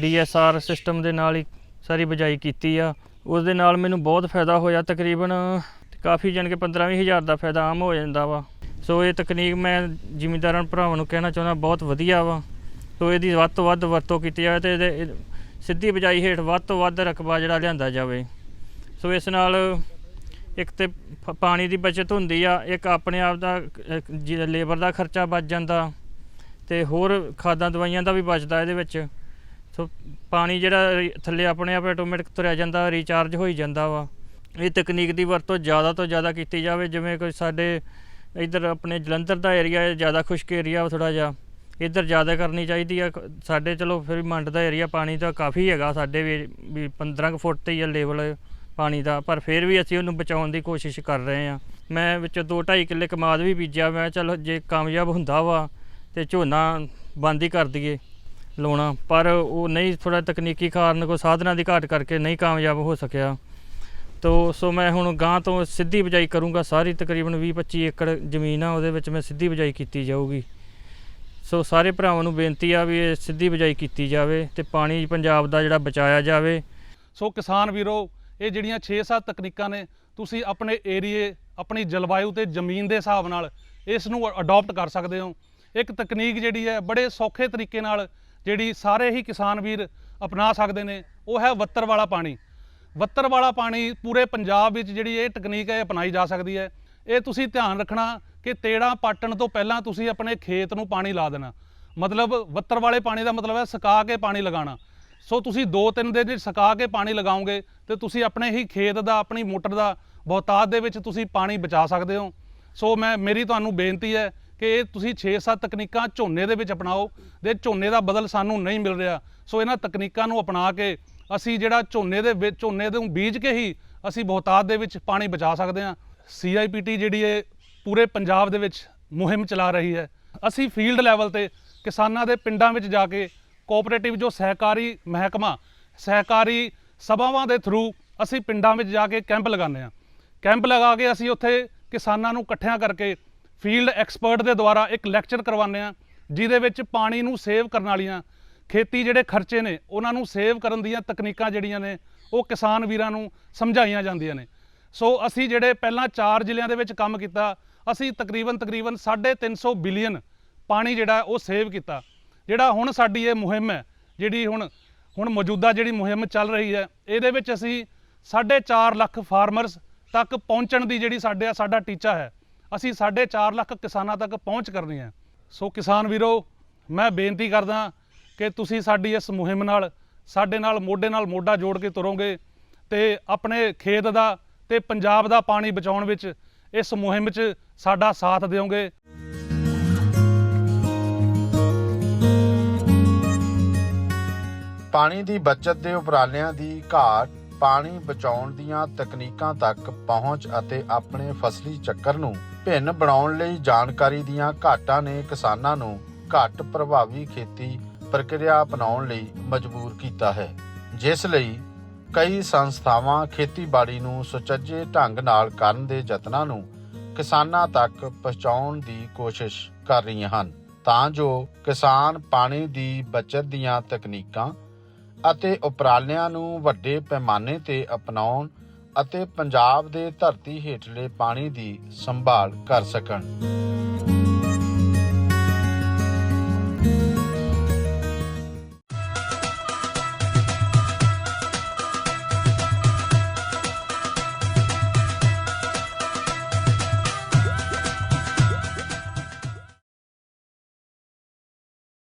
ਡੀਐਸਆਰ ਸਿਸਟਮ ਦੇ ਨਾਲ ਹੀ ਸਾਰੀ ਬਜਾਈ ਕੀਤੀ ਆ। ਉਸ ਦੇ ਨਾਲ ਮੈਨੂੰ ਬਹੁਤ ਫਾਇਦਾ ਹੋਇਆ ਤਕਰੀਬਨ ਕਾਫੀ ਜਾਣੀ ਕਿ 15 ਹਜ਼ਾਰ ਦਾ ਫਾਇਦਾ ਆਮ ਹੋ ਜਾਂਦਾ ਵਾ। ਸੋ ਇਹ ਤਕਨੀਕ ਮੈਂ ਜ਼ਿਮੀਂਦਾਰਾਂ ਭਰਾਵਾਂ ਨੂੰ ਕਹਿਣਾ ਚਾਹੁੰਦਾ ਬਹੁਤ ਵਧੀਆ ਵਾ। ਸੋ ਇਹਦੀ ਵੱਧ ਤੋਂ ਵੱਧ ਵਰਤੋਂ ਕੀਤੀ ਜਾਵੇ ਤੇ ਇਹਦੇ ਸਿੱਧੀ ਬਜਾਈ ਹੇਠ ਵੱਧ ਤੋਂ ਵੱਧ ਰਕਬਾ ਜਿਹੜਾ ਲਿਆਂਦਾ ਜਾਵੇ। ਸੋ ਇਸ ਨਾਲ ਇੱਕ ਤੇ ਪ- ਪਾਣੀ ਦੀ ਬਚਤ ਹੁੰਦੀ ਆ, ਇੱਕ ਆਪਣੇ ਆਪ ਦਾ ਲੇਬਰ ਦਾ ਖਰਚਾ ਬਚ ਜਾਂਦਾ। ਤੇ ਹੋਰ ਖਾਦਾਂ ਦਵਾਈਆਂ ਦਾ ਵੀ ਬਚਦਾ ਇਹਦੇ ਵਿੱਚ। ਸੋ ਪਾਣੀ ਜਿਹੜਾ ਰੀ- ਥੱਲੇ ਆਪਣੇ ਆਪ ਆਟੋਮੈਟਿਕ ਤੁਰਿਆ ਜਾਂਦਾ ਰੀਚਾਰਜ ਹੋਈ ਜਾਂਦਾ ਵਾ। ਇਹ ਤਕਨੀਕ ਦੀ ਵਰਤੋਂ ਜ਼ਿਆਦਾ ਤੋਂ ਜ਼ਿਆਦਾ ਕੀਤੀ ਜਾਵੇ, ਜਿਵੇਂ ਕੋਈ ਸਾਡੇ ਇੱਧਰ ਆਪਣੇ ਜਲੰਧਰ ਦਾ ਏਰੀਆ ਹੈ, ਜ਼ਿਆਦਾ ਖੁਸ਼ਕ ਏਰੀਆ ਥੋੜਾ ਜਿਹਾ। ਇੱਧਰ ਜ਼ਿਆਦਾ ਕਰਨੀ ਚਾਹੀਦੀ ਆ, ਕ- ਸਾਡੇ ਚਲੋ ਫਿਰ ਵੀ ਮੰਡ ਦਾ ਏਰੀਆ ਪਾਣੀ ਤਾਂ ਕਾਫੀ ਹੈਗਾ, ਸਾਡੇ ਵੀ ਵੀ 15 ਕੁ ਫੁੱਟ ਤੇ ਹੀ ਆ ਲੈਵਲ ਪਾਣੀ ਦਾ, ਪਰ ਫਿਰ ਵੀ ਅਸੀਂ ਉਹਨੂੰ ਬਚਾਉਣ ਦੀ ਕੋਸ਼ਿਸ਼ ਕਰ ਰਹੇ ਆ। ਮੈਂ ਵਿੱਚੋਂ ਵਿੱਚ 2.5 ਕਿੱਲੇ ਕਮਾਦ ਵੀ ਬੀਜਿਆ, ਮੈਂ ਚਲੋ ਜੇ ਕਾਮਯਾਬ ਹੁੰਦਾ ਵਾ ਤੇ ਝੋਨਾ ਬੰਦ ਹੀ ਕਰ ਦਈਏ ਲਾਉਣਾ। ਪਰ ਉਹ ਨਹੀਂ ਥੋੜਾ ਤਕਨੀਕੀ ਕਾਰਨ ਕੋ ਸਾਧਨਾਂ ਦੀ ਘਾਟ ਕਰਕੇ ਨਹੀਂ ਕਾਮਯਾਬ ਹੋ ਸਕਿਆ। ਤੋ, ਸੋ ਮੈਂ ਹੁਣ ਗਾਂ ਤੋਂ ਸਿੱਧੀ ਬਿਜਾਈ ਕਰੂੰਗਾ। ਸਾਰੀ ਤਕਰੀਬਨ 20 25 ਏਕੜ ਜ਼ਮੀਨ ਆ, ਉਹਦੇ ਵਿੱਚ ਮੈਂ ਸਿੱਧੀ ਬਿਜਾਈ ਕੀਤੀ ਜਾਊਗੀ। ਸੋ ਸਾਰੇ ਭਰਾਵਾਂ ਨੂੰ ਬੇਨਤੀ ਆ ਵੀ ਇਹ ਸਿੱਧੀ ਬਿਜਾਈ ਕੀਤੀ ਜਾਵੇ ਤੇ ਪਾਣੀ ਪੰਜਾਬ ਦਾ ਜਿਹੜਾ ਬਚਾਇਆ ਜਾਵੇ। ਸੋ ਕਿਸਾਨ ਵੀਰੋ, ਇਹ ਜਿਹੜੀਆਂ 6-7 ਤਕਨੀਕਾਂ ਨੇ, ਤੁਸੀਂ ਆਪਣੇ ਏਰੀਏ, ਆਪਣੀ ਜਲਵਾਯੂ ਤੇ ਜ਼ਮੀਨ ਦੇ ਹਿਸਾਬ ਨਾਲ ਇਸ ਨੂੰ ਅਡਾਪਟ ਕਰ ਸਕਦੇ ਹੋ। ਇੱਕ ਤਕਨੀਕ ਜਿਹੜੀ ਹੈ ਬੜੇ ਸੌਖੇ ਤਰੀਕੇ ਨਾਲ ਜਿਹੜੀ ਸਾਰੇ ਹੀ ਕਿਸਾਨ ਵੀਰ ਅਪਣਾ ਸਕਦੇ ਨੇ, ਉਹ ਹੈ ਵੱਤਰ ਵਾਲਾ ਪਾਣੀ। ਵੱਤਰ ਵਾਲਾ ਪਾਣੀ ਪੂਰੇ ਪੰਜਾਬ ਵਿੱਚ ਜਿਹੜੀ ਇਹ ਤਕਨੀਕ ਹੈ ਅਪਣਾਈ ਜਾ ਸਕਦੀ ਹੈ। ਇਹ ਤੁਸੀਂ ਧਿਆਨ ਰੱਖਣਾ ਕਿ ਤੇੜਾ ਪਾਟਣ ਤੋਂ ਪਹਿਲਾਂ ਤੁਸੀਂ ਆਪਣੇ ਖੇਤ ਨੂੰ ਪਾਣੀ ਲਾ ਦੇਣਾ। ਮਤਲਬ ਵੱਤਰ ਵਾਲੇ ਪਾਣੀ ਦਾ ਮਤਲਬ ਹੈ ਸੁਕਾ ਕੇ ਪਾਣੀ ਲਗਾਉਣਾ। ਸੋ ਤੁਸੀਂ 2-3 ਦਿਨ ਵਿੱਚ ਸੁਕਾ ਕੇ ਪਾਣੀ ਲਗਾਓਗੇ, ਤੇ ਤੁਸੀਂ ਆਪਣੇ ਹੀ ਖੇਤ ਦਾ, ਆਪਣੀ ਮੋਟਰ ਦਾ ਬਹੁਤਾਤ ਦੇ ਵਿੱਚ ਤੁਸੀਂ ਪਾਣੀ ਬਚਾ ਸਕਦੇ ਹੋ। ਸੋ ਮੈਂ, ਮੇਰੀ ਤੁਹਾਨੂੰ ਬੇਨਤੀ ਹੈ ਕਿ ਤੁਸੀਂ 6-7 ਤਕਨੀਕਾਂ ਝੋਨੇ ਦੇ ਵਿੱਚ ਅਪਣਾਓ ਦੇ ਝੋਨੇ ਦਾ ਬਦਲ ਸਾਨੂੰ ਨਹੀਂ ਮਿਲ ਰਿਹਾ। ਸੋ ਇਹਨਾਂ ਤਕਨੀਕਾਂ ਨੂੰ ਅਪਣਾ ਕੇ ਅਸੀਂ ਜਿਹੜਾ ਝੋਨੇ ਦੇ ਵਿੱਚ, ਝੋਨੇ ਨੂੰ ਬੀਜ ਕੇ ਹੀ ਅਸੀਂ ਬਹੁਤਾਤ ਦੇ ਵਿੱਚ ਪਾਣੀ ਬਚਾ ਸਕਦੇ ਹਾਂ। ਸੀਆਈਪੀਟੀ ਜਿਹੜੀ ਇਹ ਪੂਰੇ ਪੰਜਾਬ ਦੇ ਵਿੱਚ ਮੁਹਿੰਮ ਚਲਾ ਰਹੀ ਹੈ। ਅਸੀਂ ਫੀਲਡ ਲੈਵਲ ਤੇ ਕਿਸਾਨਾਂ ਦੇ ਪਿੰਡਾਂ ਵਿੱਚ ਜਾ ਕੇ ਕੋਆਪਰੇਟਿਵ ਜੋ ਸਹਿਕਾਰੀ ਮਹਿਕਮਾ, ਸਹਿਕਾਰੀ ਸਭਾਵਾਂ ਦੇ ਥਰੂ ਅਸੀਂ ਪਿੰਡਾਂ ਵਿੱਚ ਜਾ ਕੇ ਕੈਂਪ ਲਗਾਉਂਦੇ ਹਾਂ। ਕੈਂਪ ਲਗਾ ਕੇ ਅਸੀਂ ਉੱਥੇ ਕਿਸਾਨਾਂ ਨੂੰ ਇਕੱਠਿਆਂ ਕਰਕੇ ਫੀਲਡ ਐਕਸਪਰਟ ਦੇ ਦੁਆਰਾ ਇੱਕ ਲੈਕਚਰ ਕਰਵਾਉਂਦੇ ਹਾਂ, ਜਿਹਦੇ ਵਿੱਚ ਪਾਣੀ ਨੂੰ ਸੇਵ ਕਰਨ ਵਾਲੀਆਂ, ਖੇਤੀ ਜਿਹੜੇ ਖਰਚੇ ਨੇ, ਉਹਨਾਂ ਨੂੰ ਸੇਵ ਕਰਨ ਦੀਆਂ ਤਕਨੀਕਾਂ ਜਿਹੜੀਆਂ ਨੇ, ਉਹ ਕਿਸਾਨ ਵੀਰਾਂ ਨੂੰ ਸਮਝਾਈਆਂ ਜਾਂਦੀਆਂ ਨੇ। ਸੋ ਅਸੀਂ ਜਿਹੜੇ ਪਹਿਲਾਂ 4 ਜ਼ਿਲ੍ਹਿਆਂ ਦੇ ਵਿੱਚ ਕੰਮ ਕੀਤਾ, ਅਸੀਂ ਤਕਰੀਬਨ ਤਕਰੀਬਨ 350 ਬਿਲੀਅਨ ਪਾਣੀ ਜਿਹੜਾ, ਉਹ ਸੇਵ ਕੀਤਾ। ਜਿਹੜਾ ਹੁਣ ਸਾਡੀ ਇਹ ਮੁਹਿੰਮ ਹੈ, ਜਿਹੜੀ ਹੁਣ ਹੁਣ ਮੌਜੂਦਾ ਜਿਹੜੀ ਮੁਹਿੰਮ ਚੱਲ ਰਹੀ ਹੈ, ਇਹਦੇ ਵਿੱਚ ਅਸੀਂ 4.5 ਲੱਖ ਫਾਰਮਰਸ ਤੱਕ ਪਹੁੰਚਣ ਦੀ ਜਿਹੜੀ ਸਾਡੇ, ਸਾਡਾ ਟੀਚਾ ਹੈ ਅਸੀਂ 4.5 ਲੱਖ ਕਿਸਾਨਾਂ ਤੱਕ ਪਹੁੰਚ ਕਰਨੀ ਹੈ। ਸੋ ਕਿਸਾਨ ਵੀਰੋ, ਮੈਂ ਬੇਨਤੀ ਕਰਦਾ ਕਿ ਤੁਸੀਂ ਸਾਡੀ ਇਸ ਮੁਹਿੰਮ ਨਾਲ, ਸਾਡੇ ਨਾਲ ਮੋਢੇ ਨਾਲ ਮੋਢਾ ਜੋੜ ਕੇ ਤੁਰੋਗੇ ਤੇ ਆਪਣੇ ਖੇਤ ਦਾ ਤੇ ਪੰਜਾਬ ਦਾ ਪਾਣੀ ਬਚਾਉਣ ਵਿੱਚ ਇਸ ਮੁਹਿੰਮ 'ਚ ਸਾਡਾ ਸਾਥ ਦਿਓਗੇ। ਪਾਣੀ ਦੀ ਬਚਤ ਦੇ ਉਪਰਾਲਿਆਂ ਦੀ ਘਾਟ ਪਾਣੀ ਬਚਾਉਣ ਦੀਆਂ ਤਕਨੀਕਾਂ ਤੱਕ ਪਹੁੰਚ ਅਤੇ ਆਪਣੇ ਫਸਲੀ ਚੱਕਰ ਨੂੰ ਭਿੰਨ ਬਣਾਉਣ ਲਈ ਜਾਣਕਾਰੀ ਦੀਆਂ ਘਾਟਾਂ ਨੇ ਕਿਸਾਨਾਂ ਨੂੰ ਘੱਟ ਪ੍ਰਭਾਵੀ ਖੇਤੀ ਪ੍ਰਕਿਰਿਆ ਅਪਣਾਉਣ ਲਈ ਮਜਬੂਰ ਕੀਤਾ ਹੈ, ਜਿਸ ਲਈ ਕਈ ਸੰਸਥਾਵਾਂ ਖੇਤੀਬਾੜੀ ਨੂੰ ਸੁਚੱਜੇ ਢੰਗ ਨਾਲ ਕਰਨ ਦੇ ਯਤਨਾਂ ਨੂੰ ਕਿਸਾਨਾਂ ਤੱਕ ਪਹੁੰਚਾਉਣ ਦੀ ਕੋਸ਼ਿਸ਼ ਕਰ ਰਹੀਆਂ ਹਨ, ਤਾਂ ਜੋ ਕਿਸਾਨ ਪਾਣੀ ਦੀ ਬਚਤ ਦੀਆਂ ਤਕਨੀਕਾਂ ਅਤੇ ਉਪਰਾਲਿਆਂ ਨੂੰ ਵੱਡੇ ਪੈਮਾਨੇ ਤੇ ਅਪਣਾਉਣ ਅਤੇ ਪੰਜਾਬ ਦੇ ਧਰਤੀ ਹੇਠਲੇ ਪਾਣੀ ਦੀ ਸੰਭਾਲ ਕਰ ਸਕਣ।